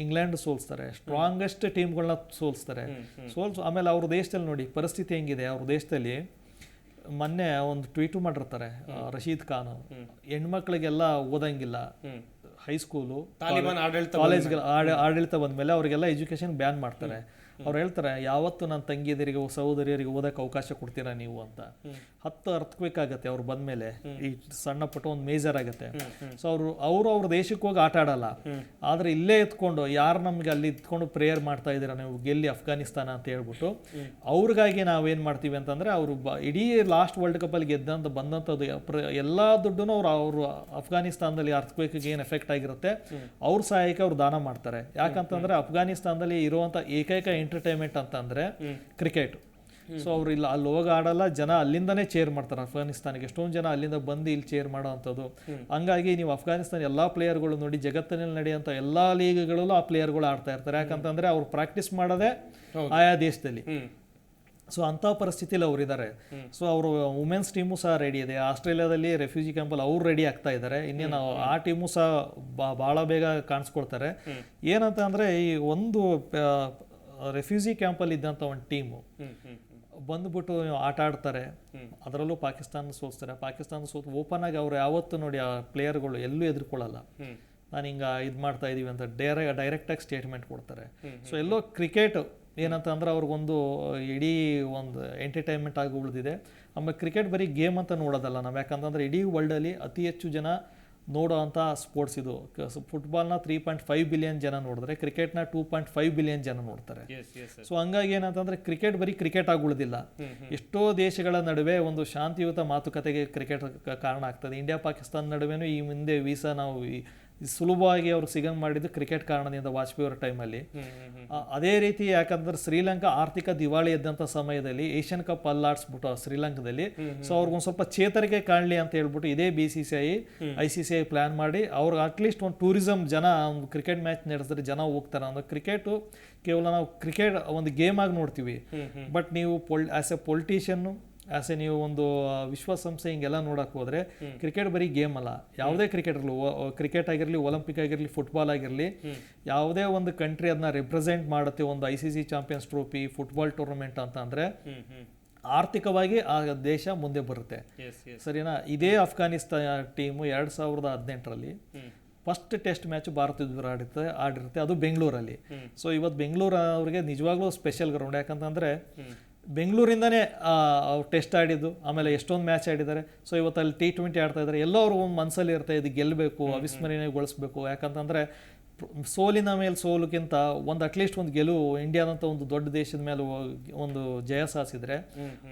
S2: ಇಂಗ್ಲೆಂಡ್ ಸೋಲ್ಸ್ತಾರೆ ಸ್ಟ್ರಾಂಗೆಸ್ಟ್ ಟೀಮ್ಗಳನ್ನ ಸೋಲ್ಸ್ತಾರೆ. ಸೋಲ್ಸ್ ಆಮೇಲೆ ಅವ್ರ ದೇಶದಲ್ಲಿ ನೋಡಿ ಪರಿಸ್ಥಿತಿ ಹೆಂಗಿದೆ ಅವ್ರ ದೇಶದಲ್ಲಿ ಮೊನ್ನೆ ಒಂದು ಟ್ವೀಟು ಮಾಡಿರ್ತಾರೆ ರಶೀದ್ ಖಾನ್ ಹೆಣ್ಮಕ್ಳಿಗೆಲ್ಲ ಓದಂಗಿಲ್ಲ. ಹೈಸ್ಕೂಲು
S1: ತಾಲಿಬಾನ್ ಆಡಳಿತ
S2: ಕಾಲೇಜ್ಗಳ ಆಡಳಿತ ಬಂದ್ಮೇಲೆ ಅವರಿಗೆಲ್ಲ ಎಜುಕೇಶನ್ ಬ್ಯಾನ್ ಮಾಡ್ತಾರೆ. ಅವ್ರು ಹೇಳ್ತಾರೆ ಯಾವತ್ತು ನನ್ನ ತಂಗಿಯರಿಗೆ ಸಹೋದರಿಯರಿಗೆ ಓದಕ್ಕೆ ಅವಕಾಶ ಕೊಡ್ತೀರಾ ನೀವು? ಅಂತ. ಹತ್ತು ಅರ್ಥಕ್ವೇಕ್ ಆಗುತ್ತೆ ಬಂದ ಬಂದ್ಮೇಲೆ. ಈ ಸಣ್ಣ ಪುಟ್ಟ ಒಂದು ಮೇಜರ್ ಆಗುತ್ತೆ. ಸೊ ಅವರು ಅವರು ಅವ್ರ ದೇಶಕ್ಕೆ ಹೋಗಿ ಆಟ ಆಡಲ್ಲ. ಆದ್ರೆ ಇಲ್ಲೇ ಎತ್ಕೊಂಡು ಯಾರು ನಮ್ಗೆ ಅಲ್ಲಿ ಇತ್ಕೊಂಡು ಪ್ರೇಯರ್ ಮಾಡ್ತಾ ಇದ್ದೀರಾ ನೀವು? ಗೆಲ್ಲಿ ಅಫ್ಘಾನಿಸ್ತಾನ ಅಂತ ಹೇಳ್ಬಿಟ್ಟು ಅವ್ರಿಗಾಗಿ ನಾವೇನ್ ಮಾಡ್ತೀವಿ ಅಂತಂದ್ರೆ ಅವರು ಇಡೀ ಲಾಸ್ಟ್ ವರ್ಲ್ಡ್ ಕಪ್ಪಲ್ಲಿ ಗೆದ್ದಂತ ಬಂದಂಥದ್ದು ಎಲ್ಲ ದುಡ್ಡನ್ನು ಅವ್ರು ಅವರು ಅಫ್ಘಾನಿಸ್ತಾನದಲ್ಲಿ ಅರ್ಥಕ್ವೇಕ್ಗೆ ಏನು ಎಫೆಕ್ಟ್ ಆಗಿರುತ್ತೆ? ಅವ್ರ ಸಹಾಯಕ್ಕೆ ಅವ್ರು ದಾನ ಮಾಡ್ತಾರೆ. ಯಾಕಂತಂದ್ರೆ ಅಫ್ಘಾನಿಸ್ತಾನದಲ್ಲಿ ಇರುವಂತ ಏಕೈಕ ಎಂಟರ್ಟೈನ್ಮೆಂಟ್ ಅಂತಂದ್ರೆ ಕ್ರಿಕೆಟ್ ಸೊ ಅವರು ಇಲ್ಲ ಅಲ್ಲಿ ಹೋಗಿ ಆಡಲ್ಲ ಜನ ಅಲ್ಲಿಂದನೇ ಚೇರ್ ಮಾಡ್ತಾರೆ ಅಫ್ಘಾನಿಸ್ತಾನಿಗೆ. ಎಷ್ಟೊಂದು ಜನ ಅಲ್ಲಿಂದ ಬಂದು ಇಲ್ಲಿ ಚೇರ್ ಮಾಡೋ ಅಂಥದ್ದು. ಹಂಗಾಗಿ ನೀವು ಅಫ್ಘಾನಿಸ್ತಾನ ಎಲ್ಲ ಪ್ಲೇಯರ್ಗಳು ನೋಡಿ ಜಗತ್ತಿನಲ್ಲಿ ನಡೆಯುವಂಥ ಎಲ್ಲ ಲೀಗ್ಗಳಲ್ಲೂ ಆ ಪ್ಲೇಯರ್ಗಳು ಆಡ್ತಾ ಇರ್ತಾರೆ. ಯಾಕಂತಂದ್ರೆ ಅವ್ರು ಪ್ರಾಕ್ಟೀಸ್ ಮಾಡೋದೇ ಆಯಾ ದೇಶದಲ್ಲಿ. ಸೊ ಅಂಥ ಪರಿಸ್ಥಿತಿಲಿ ಅವರಿದ್ದಾರೆ ಸೊ ಅವರು ವುಮೆನ್ಸ್ ಟೀಮು ಸಹ ರೆಡಿ ಇದೆ. ಆಸ್ಟ್ರೇಲಿಯಾದಲ್ಲಿ ರೆಫ್ಯೂಜಿ ಕ್ಯಾಂಪಲ್ಲಿ ಅವ್ರು ರೆಡಿ ಆಗ್ತಾ ಇದ್ದಾರೆ ಇನ್ನೇನು ಆ ಟೀಮು ಸಹ ಭಾಳ ಬೇಗ ಕಾಣಿಸ್ಕೊಳ್ತಾರೆ. ಏನಂತ ಅಂದರೆ ಈ ಒಂದು ರೆಫ್ಯೂಜಿ ಕ್ಯಾಂಪಲ್ಲಿ ಇದ್ದಂಥ ಒಂದು ಟೀಮು ಬಂದ್ಬಿಟ್ಟು ಆಟ ಆಡ್ತಾರೆ. ಅದರಲ್ಲೂ ಪಾಕಿಸ್ತಾನ ಸೋಸ್ತಾರೆ ಪಾಕಿಸ್ತಾನ ಸೋತ್ ಓಪನ್ ಆಗಿ ಅವ್ರು ಯಾವತ್ತೂ ನೋಡಿ ಆ ಪ್ಲೇಯರ್ಗಳು ಎಲ್ಲೂ ಎದುರ್ಕೊಳ್ಳಲ್ಲ. ನಾನು ಹಿಂಗೆ ಇದು ಮಾಡ್ತಾ ಇದ್ದೀವಿ ಅಂತ ಡೈರೆ ಡೈರೆಕ್ಟಾಗಿ ಸ್ಟೇಟ್ಮೆಂಟ್ ಕೊಡ್ತಾರೆ. ಸೊ ಎಲ್ಲೋ ಕ್ರಿಕೆಟ್ ಏನಂತ ಅಂದ್ರೆ ಅವ್ರಿಗೊಂದು ಇಡೀ ಒಂದು ಎಂಟರ್ಟೈನ್ಮೆಂಟ್ ಆಗಿ ಉಳಿದಿದೆ. ಆಮೇಲೆ ಕ್ರಿಕೆಟ್ ಬರೀ ಗೇಮ್ ಅಂತ ನೋಡೋದಲ್ಲ ನಾವು. ಯಾಕಂತಂದ್ರೆ ಇಡೀ ವರ್ಲ್ಡಲ್ಲಿ ಅತಿ ಹೆಚ್ಚು ಜನ ನೋಡೋ ಅಂಥ ಸ್ಪೋರ್ಟ್ಸ್ ಇದು. ಫುಟ್ಬಾಲ್ನ ತ್ರೀ ಪಾಯಿಂಟ್ ಫೈವ್ ಬಿಲಿಯನ್ ಜನ ನೋಡಿದ್ರೆ ಕ್ರಿಕೆಟ್ನ ಟೂ ಪಾಯಿಂಟ್ ಫೈವ್ ಬಿಲಿಯನ್ ಜನ ನೋಡ್ತಾರೆ. ಸೊ ಹಂಗಾಗಿ ಏನಂತಂದ್ರೆ ಕ್ರಿಕೆಟ್ ಬರೀ ಕ್ರಿಕೆಟ್ ಆಗಿ ಉಳಿದಿಲ್ಲ ಎಷ್ಟೋ ದೇಶಗಳ ನಡುವೆ ಒಂದು ಶಾಂತಿಯುತ ಮಾತುಕತೆಗೆ ಕ್ರಿಕೆಟ್ ಕಾರಣ ಆಗ್ತದೆ. ಇಂಡಿಯಾ ಪಾಕಿಸ್ತಾನ ನಡುವೆನೂ ಈ ಮುಂದೆ ವೀಸಾ ನಾವು ಸುಲಭವಾಗಿ ಅವ್ರು ಸಿಗಂಗ್ ಮಾಡಿದ್ದು ಕ್ರಿಕೆಟ್ ಕಾರಣದಿಂದ ವಾಜಪೇಯಿ ಅವರ ಟೈಮಲ್ಲಿ ಅದೇ ರೀತಿ ಯಾಕಂದ್ರೆ ಶ್ರೀಲಂಕಾ ಆರ್ಥಿಕ ದಿವಾಳಿ ಎದ್ದಂಥ ಸಮಯದಲ್ಲಿ ಏಷ್ಯನ್ ಕಪ್ ಅಲ್ಲಾಡ್ಸ್ಬಿಟ್ಟು ಶ್ರೀಲಂಕಾದಲ್ಲಿ. ಸೊ ಅವ್ರಿಗೊಂದು ಸ್ವಲ್ಪ ಚೇತರಿಕೆ ಕಾಣಲಿ ಅಂತ ಹೇಳ್ಬಿಟ್ಟು ಇದೇ B C C I I C C I plan ಮಾಡಿ ಅವ್ರಿಗೆ ಅಟ್ಲೀಸ್ಟ್ ಒಂದು ಟೂರಿಸಂ ಜನ ಒಂದು ಕ್ರಿಕೆಟ್ ಮ್ಯಾಚ್ ನಡೆಸಿದ್ರೆ ಜನ ಹೋಗ್ತಾರೆ. ಅಂದ್ರೆ ಕ್ರಿಕೆಟು ಕೇವಲ ನಾವು ಕ್ರಿಕೆಟ್ ಒಂದು ಗೇಮ್ ಆಗಿ ನೋಡ್ತೀವಿ. ಬಟ್ ನೀವು ಪೊಲ್ as a politician as a ನೀವು ಒಂದು ವಿಶ್ವಸಂಸ್ಥೆ ಹಿಂಗೆಲ್ಲ ನೋಡಕ್ ಹೋದ್ರೆ ಕ್ರಿಕೆಟ್ ಬರೀ ಗೇಮ್ ಅಲ್ಲ. ಯಾವುದೇ ಕ್ರಿಕೆಟ್ ಇರಲಿ ಕ್ರಿಕೆಟ್ ಆಗಿರಲಿ ಒಲಿಂಪಿಕ್ ಆಗಿರಲಿ ಫುಟ್ಬಾಲ್ ಆಗಿರಲಿ ಯಾವುದೇ ಒಂದು ಕಂಟ್ರಿ ಅದನ್ನ ರೆಪ್ರೆಸೆಂಟ್ ಮಾಡುತ್ತೆ ಒಂದು I C C champions trophy football tournament ಅಂತ ಅಂದ್ರೆ ಆರ್ಥಿಕವಾಗಿ ಆ ದೇಶ ಮುಂದೆ ಬರುತ್ತೆ. ಸರಿನಾ? ಇದೇ ಅಫ್ಘಾನಿಸ್ತಾನ ಟೀಮು ಎರಡು ಸಾವಿರದ ಹದಿನೆಂಟರಲ್ಲಿ ಫಸ್ಟ್ ಟೆಸ್ಟ್ ಮ್ಯಾಚ್ ಭಾರತ ಆಡಿರುತ್ತೆ ಆಡಿರುತ್ತೆ. ಅದು ಬೆಂಗಳೂರಲ್ಲಿ. ಸೊ ಇವತ್ತು ಬೆಂಗಳೂರು ಅವ್ರಿಗೆ ನಿಜವಾಗ್ಲೂ ಸ್ಪೆಷಲ್ ಗ್ರೌಂಡ್ ಯಾಕಂತಂದ್ರೆ ಬೆಂಗಳೂರಿಂದನೇ ಅವ್ರು ಟೆಸ್ಟ್ ಆಡಿದ್ದು ಆಮೇಲೆ ಎಷ್ಟೊಂದು ಮ್ಯಾಚ್ ಆಡಿದ್ದಾರೆ. ಸೊ ಇವತ್ತು ಅಲ್ಲಿ ಟಿ ಟ್ವೆಂಟಿ ಆಡ್ತಾ ಇದ್ದಾರೆ. ಎಲ್ಲೋ ಅವ್ರ ಒಂದು ಮನಸ್ಸಲ್ಲಿ ಇರ್ತಾ ಇದು ಗೆಲ್ಲಬೇಕು ಅವಿಸ್ಮರಣೆಗೊಳಿಸ್ಬೇಕು ಯಾಕಂತಂದರೆ ಸೋಲಿನ ಮೇಲೆ ಸೋಲಕ್ಕಿಂತ ಒಂದು ಅಟ್ಲೀಸ್ಟ್ ಒಂದು ಗೆಲುವು ಇಂಡಿಯಾದಂಥ ಒಂದು ದೊಡ್ಡ ದೇಶದ ಮೇಲೆ ಒಂದು ಜಯ ಸಾಧಿಸಿದ್ರೆ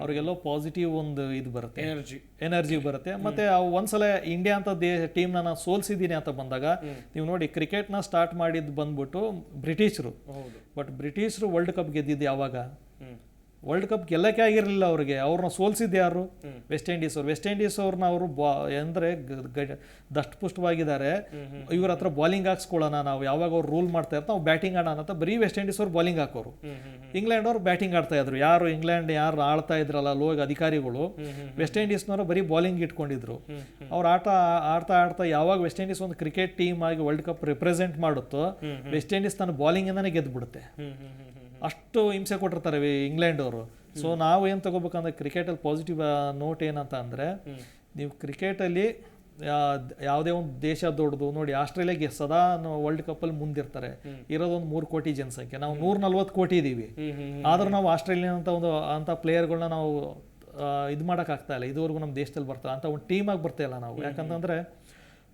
S2: ಅವ್ರಿಗೆಲ್ಲೋ ಪಾಸಿಟಿವ್ ಒಂದು ಇದು ಬರುತ್ತೆ.
S1: ಎನರ್ಜಿ
S2: ಎನರ್ಜಿ ಬರುತ್ತೆ. ಮತ್ತೆ ಅವು ಒಂದ್ಸಲ ಇಂಡಿಯಾ ಅಂತ ದೇ ಟೀಮ್ನ ನಾನು ಸೋಲ್ಸಿದ್ದೀನಿ ಅಂತ ಬಂದಾಗ ನೀವು ನೋಡಿ ಕ್ರಿಕೆಟ್ನ ಸ್ಟಾರ್ಟ್ ಮಾಡಿದ್ದು ಬಂದ್ಬಿಟ್ಟು ಬ್ರಿಟಿಷರು. ಬಟ್ ಬ್ರಿಟಿಷರು ವರ್ಲ್ಡ್ ಕಪ್ ಗೆದ್ದಿದ್ದು ಯಾವಾಗ? ವರ್ಲ್ಡ್ ಕಪ್ ಗೆಲ್ಲಕ್ಕೆ ಆಗಿರಲಿಲ್ಲ ಅವ್ರಿಗೆ. ಅವ್ರನ್ನ ಸೋಲ್ಸಿದ್ದು ಯಾರು? ವೆಸ್ಟ್ ಇಂಡೀಸ್ ಅವ್ರು. ವೆಸ್ಟ್ ಇಂಡೀಸ್ ಅವ್ರನ್ನ ಅವರು ಬಾ ಅಂದರೆ ದಷ್ಟಪುಷ್ಟವಾಗಿದ್ದಾರೆ. ಇವ್ರ ಹತ್ರ ಬಾಲಿಂಗ್ ಹಾಕ್ಸ್ಕೊಳ್ಳೋಣ ನಾವು. ಯಾವಾಗ ಅವ್ರು ರೂಲ್ ಮಾಡ್ತಾ ಇರ್ತಾರೆ ನಾವು ಬ್ಯಾಟಿಂಗ್ ಆಡೋಣ ಅಂತ ಬರೀ ವೆಸ್ಟ್ ಇಂಡೀಸ್ ಅವ್ರು ಬಾಲಿಂಗ್ ಹಾಕೋರು. ಇಂಗ್ಲೆಂಡ್ ಅವ್ರು ಬ್ಯಾಟಿಂಗ್ ಆಡ್ತಾ ಇದ್ರು. ಯಾರು ಇಂಗ್ಲೆಂಡ್ ಯಾರು ಆಳ್ತಾ ಇದ್ರಲ್ಲ ಲೋಗ್ ಅಧಿಕಾರಿಗಳು ವೆಸ್ಟ್ ಇಂಡೀಸ್ನವರು ಬರೀ ಬಾಲಿಂಗ್ ಇಟ್ಕೊಂಡಿದ್ರು. ಅವ್ರು ಆಟ ಆಡ್ತಾ ಆಡ್ತಾ ಯಾವಾಗ ವೆಸ್ಟ್ ಇಂಡೀಸ್ ಒಂದು ಕ್ರಿಕೆಟ್ ಟೀಮ್ ಆಗಿ ವರ್ಲ್ಡ್ ಕಪ್ ರಿಪ್ರೆಸೆಂಟ್ ಮಾಡುತ್ತೋ ವೆಸ್ಟ್ ಇಂಡೀಸ್ ತನ್ನ ಬಾಲಿಂಗಿಂದನೇ ಗೆದ್ದು ಬಿಡುತ್ತೆ
S1: ಹ್ಮ್ ಹ್ಮ್ ಹ್ಮ್ ಹ್ಮ್.
S2: ಅಷ್ಟು ಹಿಂಸೆ ಕೊಟ್ಟಿರ್ತಾರೆ ಇಂಗ್ಲೆಂಡ್ ಅವರು. ಸೊ ನಾವು ಏನು ತಗೋಬೇಕಂದ್ರೆ ಕ್ರಿಕೆಟಲ್ಲಿ ಪಾಸಿಟಿವ್ ನೋಟ್ ಏನಂತ ಅಂದರೆ ನೀವು ಕ್ರಿಕೆಟಲ್ಲಿ ಯಾವುದೇ ಒಂದು ದೇಶ ದೊಡ್ಡದು ನೋಡಿ ಆಸ್ಟ್ರೇಲಿಯಾಗೆ ಸದಾ ವರ್ಲ್ಡ್ ಕಪ್ಪಲ್ಲಿ ಮುಂದಿರ್ತಾರೆ. ಇರೋದೊಂದು ಮೂರು ಕೋಟಿ ಜನಸಂಖ್ಯೆ. ನಾವು ನೂರ ನಲ್ವತ್ತು ಕೋಟಿ
S1: ಹ್ಮ್
S2: ಆದ್ರೂ ನಾವು ಆಸ್ಟ್ರೇಲಿಯಾ ಅಂತ ಒಂದು ಅಂಥ ಪ್ಲೇಯರ್ಗಳನ್ನ ನಾವು ಇದು ಮಾಡೋಕ್ಕಾಗ್ತಾ ಇಲ್ಲ. ಇದುವರೆಗೂ ನಮ್ಮ ದೇಶದಲ್ಲಿ ಬರ್ತಾ ಅಂತ ಒಂದು ಟೀಮಾಗಿ ಬರ್ತಾ ಇಲ್ಲ ನಾವು. ಯಾಕಂತಂದರೆ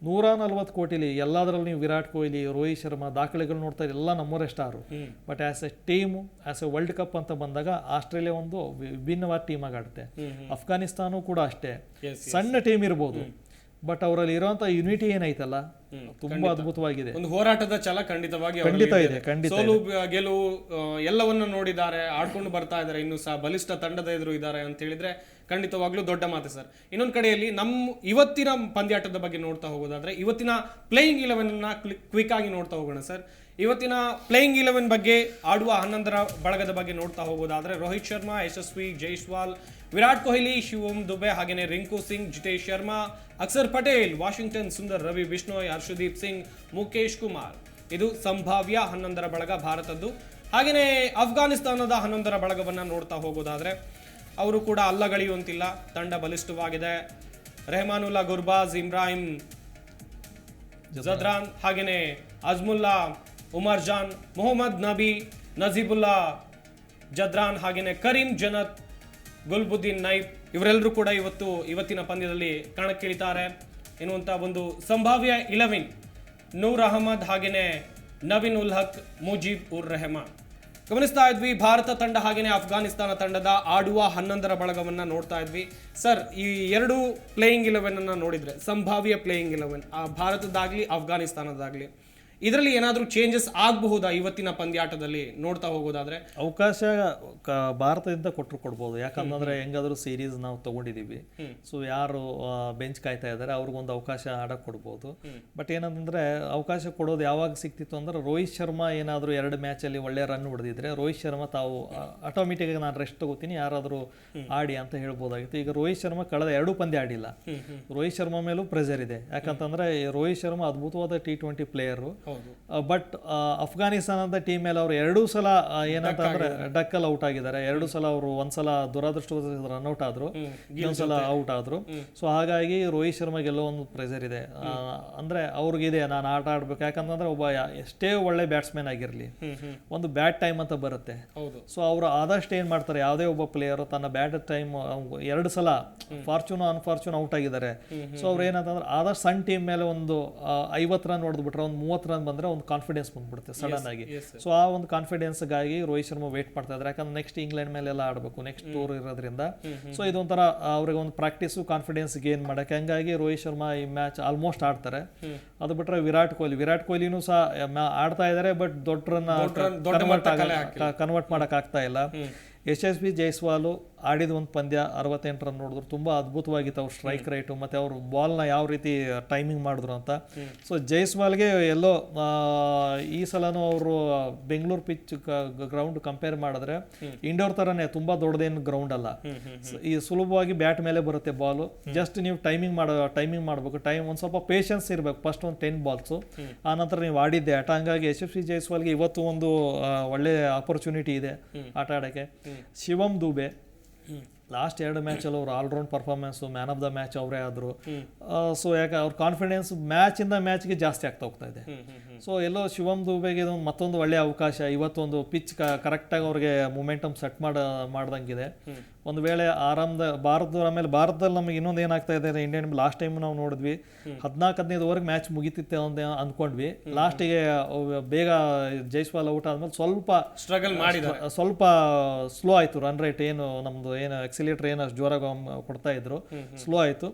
S2: ನೂರ ನಲ್ವತ್ತು ಕೋಟಿಲಿ ಎಲ್ಲದರಲ್ಲಿ ನೀವು ವಿರಾಟ್ ಕೊಹ್ಲಿ ರೋಹಿತ್ ಶರ್ಮಾ ದಾಖಲೆಗಳು ನೋಡ್ತಾ ಇದ್ದೀರಿ, ಎಲ್ಲ ನಮ್ಮವರೇ star but as a team as a world cup ಅಂತ ಬಂದಾಗ ಆಸ್ಟ್ರೇಲಿಯಾ ಒಂದು ವಿಭಿನ್ನವಾದ ಟೀಮ್
S1: ಆಗಿ ಆಡುತ್ತೆ.
S2: ಅಫ್ಘಾನಿಸ್ತಾನು ಕೂಡ ಅಷ್ಟೇ. ಸಣ್ಣ ಟೀಮ್ ಇರ್ಬೋದು. ಬಟ್ ಅವರಲ್ಲಿ ಇರುವಂತ ಯುನಿಟಿ ಏನೈತಲ್ಲ. ತುಂಬಾ ಅದ್ಭುತವಾಗಿದೆ.
S1: ಒಂದು ಹೋರಾಟದ ಛಲ ಖಂಡಿತವಾಗಿ
S2: ಖಂಡಿತ
S1: ಇದೆ.
S2: ಖಂಡಿತ
S1: ಸೋಲು ಗೆಲುವು ಎಲ್ಲವನ್ನ ನೋಡಿದ್ದಾರೆ ಆಡ್ಕೊಂಡು ಬರ್ತಾ ಇದ್ದಾರೆ ಇನ್ನು ಸಹ ಬಲಿಷ್ಠ ತಂಡದ ಎದುರು ಇದ್ದಾರೆ ಅಂತ ಹೇಳಿದ್ರೆ ಖಂಡಿತವಾಗ್ಲೂ ದೊಡ್ಡ ಮಾತು ಸರ್. ಇನ್ನೊಂದು ಕಡೆಯಲ್ಲಿ ನಮ್ಮ ಇವತ್ತಿನ ಪಂದ್ಯಾಟದ ಬಗ್ಗೆ ನೋಡ್ತಾ ಹೋಗೋದಾದ್ರೆ ಇವತ್ತಿನ ಪ್ಲೇಯಿಂಗ್ ಇಲೆವೆನ್ ಕ್ವಿಕ್ ಆಗಿ ನೋಡ್ತಾ ಹೋಗೋಣ ಸರ್. ಇವತ್ತಿನ ಪ್ಲೇಯಿಂಗ್ ಇಲೆವೆನ್ ಬಗ್ಗೆ ಆಡುವ ಹನ್ನೊಂದರ ಬಳಗದ ಬಗ್ಗೆ ನೋಡ್ತಾ ಹೋಗೋದಾದ್ರೆ ರೋಹಿತ್ ಶರ್ಮಾ ಯಶಸ್ವಿ ಜೈಸ್ವಾಲ್ ವಿರಾಟ್ ಕೊಹ್ಲಿ ಶಿವಂ ದುಬೆ ಹಾಗೆಯೇ ರಿಂಕು ಸಿಂಗ್, ಜಿತೇಶ್ ಶರ್ಮಾ ಅಕ್ಷರ್ ಪಟೇಲ್, ವಾಷಿಂಗ್ಟನ್ ಸುಂದರ್ ರವಿ ಬಿಷ್ಣೋಯ್ ಹರ್ಷದೀಪ್ ಸಿಂಗ್ ಮುಖೇಶ್ ಕುಮಾರ್. ಇದು ಸಂಭಾವ್ಯ ಹನ್ನೊಂದರ ಬಳಗ ಭಾರತದ್ದು. ಹಾಗೆಯೇ ಅಫ್ಘಾನಿಸ್ತಾನದ ಹನ್ನೊಂದರ ಬಳಗವನ್ನು ನೋಡ್ತಾ ಹೋಗೋದಾದರೆ, ಅವರು ಕೂಡ ಅಲ್ಲಗಳಿಯುವಂತಿಲ್ಲ ತಂಡ ಬಲಿಷ್ಠವಾಗಿದೆ. ರೆಹಮಾನುಲ್ಲಾ ಗುರ್ಬಾಜ್, ಇಮ್ರಾಹಿಂ ಜದ್ರಾನ್ ಹಾಗೆಯೇ ಅಜ್ಮುಲ್ಲಾ, ಉಮರ್ ಜಾನ್, ಮೊಹಮ್ಮದ್ ನಬಿ, ನಜೀಬುಲ್ಲಾ ಜದ್ರಾನ್ ಹಾಗೆಯೇ ಕರೀಂ ಜನತ್ ಗುಲ್ಬುದ್ದೀನ್ ನೈಬ್ ಇವರೆಲ್ಲರೂ ಕೂಡ ಇವತ್ತು ಇವತ್ತಿನ ಪಂದ್ಯದಲ್ಲಿ ಕಣಕ್ಕಿಳಿತಾರೆ ಎನ್ನುವಂಥ ಒಂದು ಸಂಭಾವ್ಯ ಇಲೆವೆನ್ ನೂರ್ ಅಹಮದ್ ಹಾಗೆಯೇ ನವೀನ್ ಉಲ್ ಹಕ್, ಮುಜೀಬ್ ಉರ್ ರೆಹಮಾನ್. ಗಮನಿಸ್ತಾ ಇದ್ವಿ, ಭಾರತ ತಂಡ ಹಾಗೆಯೇ ಅಫ್ಘಾನಿಸ್ತಾನ ತಂಡದ ಆಡುವ ಹನ್ನೊಂದರ ಬಳಗವನ್ನು ನೋಡ್ತಾ ಇದ್ವಿ. ಸರ್, ಈ ಎರಡು ಪ್ಲೇಯಿಂಗ್ ಇಲೆವೆನ್ ಅನ್ನು ನೋಡಿದ್ರೆ, ಸಂಭಾವ್ಯ ಪ್ಲೇಯಿಂಗ್ ಇಲೆವೆನ್, ಆ ಭಾರತದಾಗ್ಲಿ ಅಫ್ಘಾನಿಸ್ತಾನದಾಗ್ಲಿ ಇದರಲ್ಲಿ ಏನಾದರೂ ಚೇಂಜಸ್ ಆಗಬಹುದಾ ಇವತ್ತಿನ ಪಂದ್ಯಾಟದಲ್ಲಿ ನೋಡ್ತಾ ಹೋಗೋದಾದ್ರೆ?
S2: ಅವಕಾಶ ಭಾರತದಿಂದ ಕೊಟ್ಟರು ಕೊಡ್ಬೋದು. ಯಾಕಂತಂದ್ರೆ ಹೆಂಗಾದ್ರೂ ಸೀರೀಸ್ ನಾವು ತಗೊಂಡಿದೀವಿ. ಸೊ ಯಾರು ಬೆಂಚ್ ಕಾಯ್ತಾ ಇದ್ದಾರೆ ಅವ್ರಿಗೊಂದು ಅವಕಾಶ ಆಡಕ್ಕೆ ಕೊಡ್ಬೋದು. ಬಟ್ ಏನಂತಂದ್ರೆ ಅವಕಾಶ ಕೊಡೋದು ಯಾವಾಗ ಸಿಕ್ತಿತ್ತು ಅಂದ್ರೆ ರೋಹಿತ್ ಶರ್ಮಾ ಏನಾದರೂ ಎರಡು ಮ್ಯಾಚಲ್ಲಿ ಒಳ್ಳೆ ರನ್ ಹೊಡೆದಿದ್ರೆ ರೋಹಿತ್ ಶರ್ಮಾ ತಾವು ಆಟೋಮೆಟಿಕ್ ನಾನು ರೆಸ್ಟ್ ತಗೋತೀನಿ ಯಾರಾದರೂ ಆಡಿ ಅಂತ ಹೇಳ್ಬೋದಾಗಿತ್ತು. ಈಗ ರೋಹಿತ್ ಶರ್ಮಾ ಕಳೆದ ಎರಡು ಪಂದ್ಯ ಆಡಿಲ್ಲ. ರೋಹಿತ್ ಶರ್ಮಾ ಮೇಲೂ ಪ್ರೆಷರ್ ಇದೆ. ಯಾಕಂತಂದ್ರೆ ರೋಹಿತ್ ಶರ್ಮಾ ಅದ್ಭುತವಾದ ಟಿ ಟ್ವೆಂಟಿ ಪ್ಲೇಯರು
S1: ಹೌದು
S2: ಬಟ್ ಅಫ್ಘಾನಿಸ್ತಾನದ ಟೀಮ್ ಮೇಲೆ ಅವರು ಎರಡೂ ಸಲ ಏನಂತಂದ್ರೆ ಡಕ್ಕಲ್ ಔಟ್ ಆಗಿದ್ದಾರೆ. ಎರಡು ಸಲ ಅವರು ಒಂದ್ಸಲ ರನ್ ಔಟ್ ಆದ್ರು. ಇನ್ನೊಂದ್ಸಲ ಔಟ್ ಆದ್ರು. ಸೊ ಹಾಗಾಗಿ ರೋಹಿತ್ ಶರ್ಮಾ ಗೆಲ್ಲೋ ಒಂದು ಪ್ರೆಷರ್ ಇದೆ. ಆ, ಅಂದ್ರೆ ಅವ್ರಿಗಿದೆ ನಾನು ಆಟ ಆಡ್ಬೇಕು. ಯಾಕಂತಂದ್ರೆ ಒಬ್ಬ ಎಷ್ಟೇ ಒಳ್ಳೆ ಬ್ಯಾಟ್ಸ್ಮನ್ ಆಗಿರಲಿ ಒಂದು ಬ್ಯಾಟ್ ಟೈಮ್ ಅಂತ ಬರುತ್ತೆ. ಸೊ ಅವರು ಆದಷ್ಟು ಏನ್ ಮಾಡ್ತಾರೆ ಯಾವುದೇ ಒಬ್ಬ ಪ್ಲೇಯರ್ ತನ್ನ ಬ್ಯಾಟ್ ಟೈಮ್ ಎರಡು ಸಲ ಫಾರ್ಚೂನ್ ಅನ್ಫಾರ್ಚೂನ್ ಔಟ್ ಆಗಿದ್ದಾರೆ. ಸೊ ಅವ್ರು ಏನಂತಂದ್ರೆ ಆದಷ್ಟು ಸಣ್ಣ ಟೀಮ್ ಮೇಲೆ ಒಂದು ಐವತ್ತು ರನ್ ಹೊಡೆದ್ಬಿಟ್ರೆ ಒಂದು ಮೂವತ್ತು ರನ್ ಬಂದ್ರೆ ಒಂದು ಕಾನ್ಫಿಡೆನ್ಸ್ ಬಂದ್ಬಿಡುತ್ತೆ ಸಡನ್ ಆಗಿ. ಸೊ ಆ ಒಂದು ಕಾನ್ಫಿಡೆನ್ಸ್ಗಾಗಿ ರೋಹಿತ್ ಶರ್ಮಾ ವೇಟ್ ಮಾಡ್ತಾ ಇದ್ದಾರೆ ಯಾಕಂದ್ರೆ ನೆಕ್ಸ್ಟ್ ಇಂಗ್ಲೆಂಡ್ ಮೇಲೆಲ್ಲ ಆಡಬೇಕು ನೆಕ್ಸ್ಟ್ ಟೂರ್ ಇರೋದ್ರಿಂದ. ಸೊ ಇದೊಂಥರ ಅವ್ರಿಗೆ ಒಂದು ಪ್ರಾಕ್ಟೀಸು ಕಾನ್ಫಿಡೆನ್ಸ್ ಗೇನ್ ಮಾಡಕ್ಕೆ. ಹಂಗಾಗಿ ರೋಹಿತ್ ಶರ್ಮಾ ಈ ಮ್ಯಾಚ್ ಆಲ್ಮೋಸ್ಟ್ ಆಡ್ತಾರೆ. ಅದು ಬಿಟ್ರೆ ವಿರಾಟ್ ಕೊಹ್ಲಿ. ವಿರಾಟ್ ಕೊಹ್ಲಿನೂ ಸಹ ಆಡ್ತಾ ಇದ್ದಾರೆ ಬಟ್ ದೊಡ್ಡ ರನ್ ಕನ್ವರ್ಟ್ ಕನ್ವರ್ಟ್ ಮಾಡಕ್ ಆಗ್ತಾ ಇಲ್ಲ. ಯಶಸ್ವಿ ಜೈಸ್ವಾಲು ಆಡಿದ ಒಂದು ಪಂದ್ಯ ಅರವತ್ತೆಂಟು ರನ್ ನೋಡಿದ್ರು. ತುಂಬಾ ಅದ್ಭುತವಾಗಿತ್ತು ಅವ್ರ ಸ್ಟ್ರೈಕ್ ರೈಟು ಮತ್ತೆ ಅವರು ಬಾಲ್ನ ಯಾವ ರೀತಿ ಟೈಮಿಂಗ್ ಮಾಡಿದ್ರು ಅಂತ. ಸೊ ಜೈಸ್ವಾಲ್ಗೆ ಎಲ್ಲೋ ಈ ಸಲನೂ ಅವರು ಬೆಂಗಳೂರು ಪಿಚ್ ಗ್ರೌಂಡ್ ಕಂಪೇರ್ ಮಾಡಿದ್ರೆ ಇಂಡೋರ್ ಥರನೇ ತುಂಬ ದೊಡ್ಡದೇನು ಗ್ರೌಂಡ್ ಅಲ್ಲ. ಈ ಸುಲಭವಾಗಿ ಬ್ಯಾಟ್ ಮೇಲೆ ಬರುತ್ತೆ ಬಾಲು ಜಸ್ಟ್ ನೀವು ಟೈಮಿಂಗ್ ಮಾಡೋ ಟೈಮಿಂಗ್ ಮಾಡಬೇಕು. ಟೈಮ್ ಒಂದು ಸ್ವಲ್ಪ ಪೇಷನ್ಸ್ ಇರಬೇಕು. ಫಸ್ಟ್ ಒಂದು ಟೆನ್ ಬಾಲ್ಸು ಆ ನಂತರ ನೀವು ಆಡಿದ್ದೆ ಆಟ. ಹಂಗಾಗಿ ಎಸ್ ಎಫ್ ಸಿ ಜೈಸ್ವಾಲ್ಗೆ ಇವತ್ತು ಒಂದು ಒಳ್ಳೆ ಆಪರ್ಚುನಿಟಿ ಇದೆ ಆಟ ಆಡೋಕ್ಕೆ. ಶಿವಮ್ ದುಬೆ ಲಾಸ್ಟ್ ಎರಡು ಮ್ಯಾಚಲ್ಲಿ ಅವರು all round performance man of the match ಅವರೇ ಆದರು. ಸೊ ಯಾಕೆ ಅವ್ರ ಕಾನ್ಫಿಡೆನ್ಸ್ ಮ್ಯಾಚಿಂದ ಮ್ಯಾಚ್ಗೆ ಜಾಸ್ತಿ ಆಗ್ತಾ ಹೋಗ್ತಾ ಇದೆ. ಸೊ ಎಲ್ಲೋ ಶಿವಮ್ ದುಬೆಗೆ ಇದೊಂದು ಮತ್ತೊಂದು ಒಳ್ಳೆಯ ಅವಕಾಶ ಇವತ್ತೊಂದು ಪಿಚ್ ಕರೆಕ್ಟಾಗಿ ಅವ್ರಿಗೆ ಮೊಮೆಂಟಮ್ ಸೆಟ್ ಮಾಡ ಮಾಡ್ದಂಗಿದೆ. ಒಂದು ವೇಳೆ ಆರಾಮದ ಭಾರತದ ಆಮೇಲೆ ಭಾರತದಲ್ಲಿ ನಮಗೆ ಇನ್ನೊಂದು ಏನಾಗ್ತಾ ಇದೆ ಇಂಡಿಯನ್ ಲಾಸ್ಟ್ ಟೈಮ್ ನಾವು ನೋಡಿದ್ವಿ. ಹದಿನಾಲ್ಕು ಹದಿನೈದುವರೆಗೆ ಮ್ಯಾಚ್ ಮುಗಿತಿತ್ತು ಅಂತ ಅಂದ್ಕೊಂಡ್ವಿ ಲಾಸ್ಟಿಗೆ ಬೇಗ ಜೈಸ್ವಾಲ್ ಔಟ್ ಆದಮೇಲೆ ಸ್ವಲ್ಪ
S1: ಸ್ಟ್ರಗಲ್
S2: ಮಾಡಿ ಸ್ವಲ್ಪ ಸ್ಲೋ ಆಯಿತು ರನ್ ರೇಟ್ ಏನು ನಮ್ದು ಏನು ಎಕ್ಸಿಲೇಟರ್ ಏನು ಅಷ್ಟು ಜೋರಾಗಿ ಕೊಡ್ತಾ ಇದ್ರು. ಸ್ಲೋ ಆಯಿತು.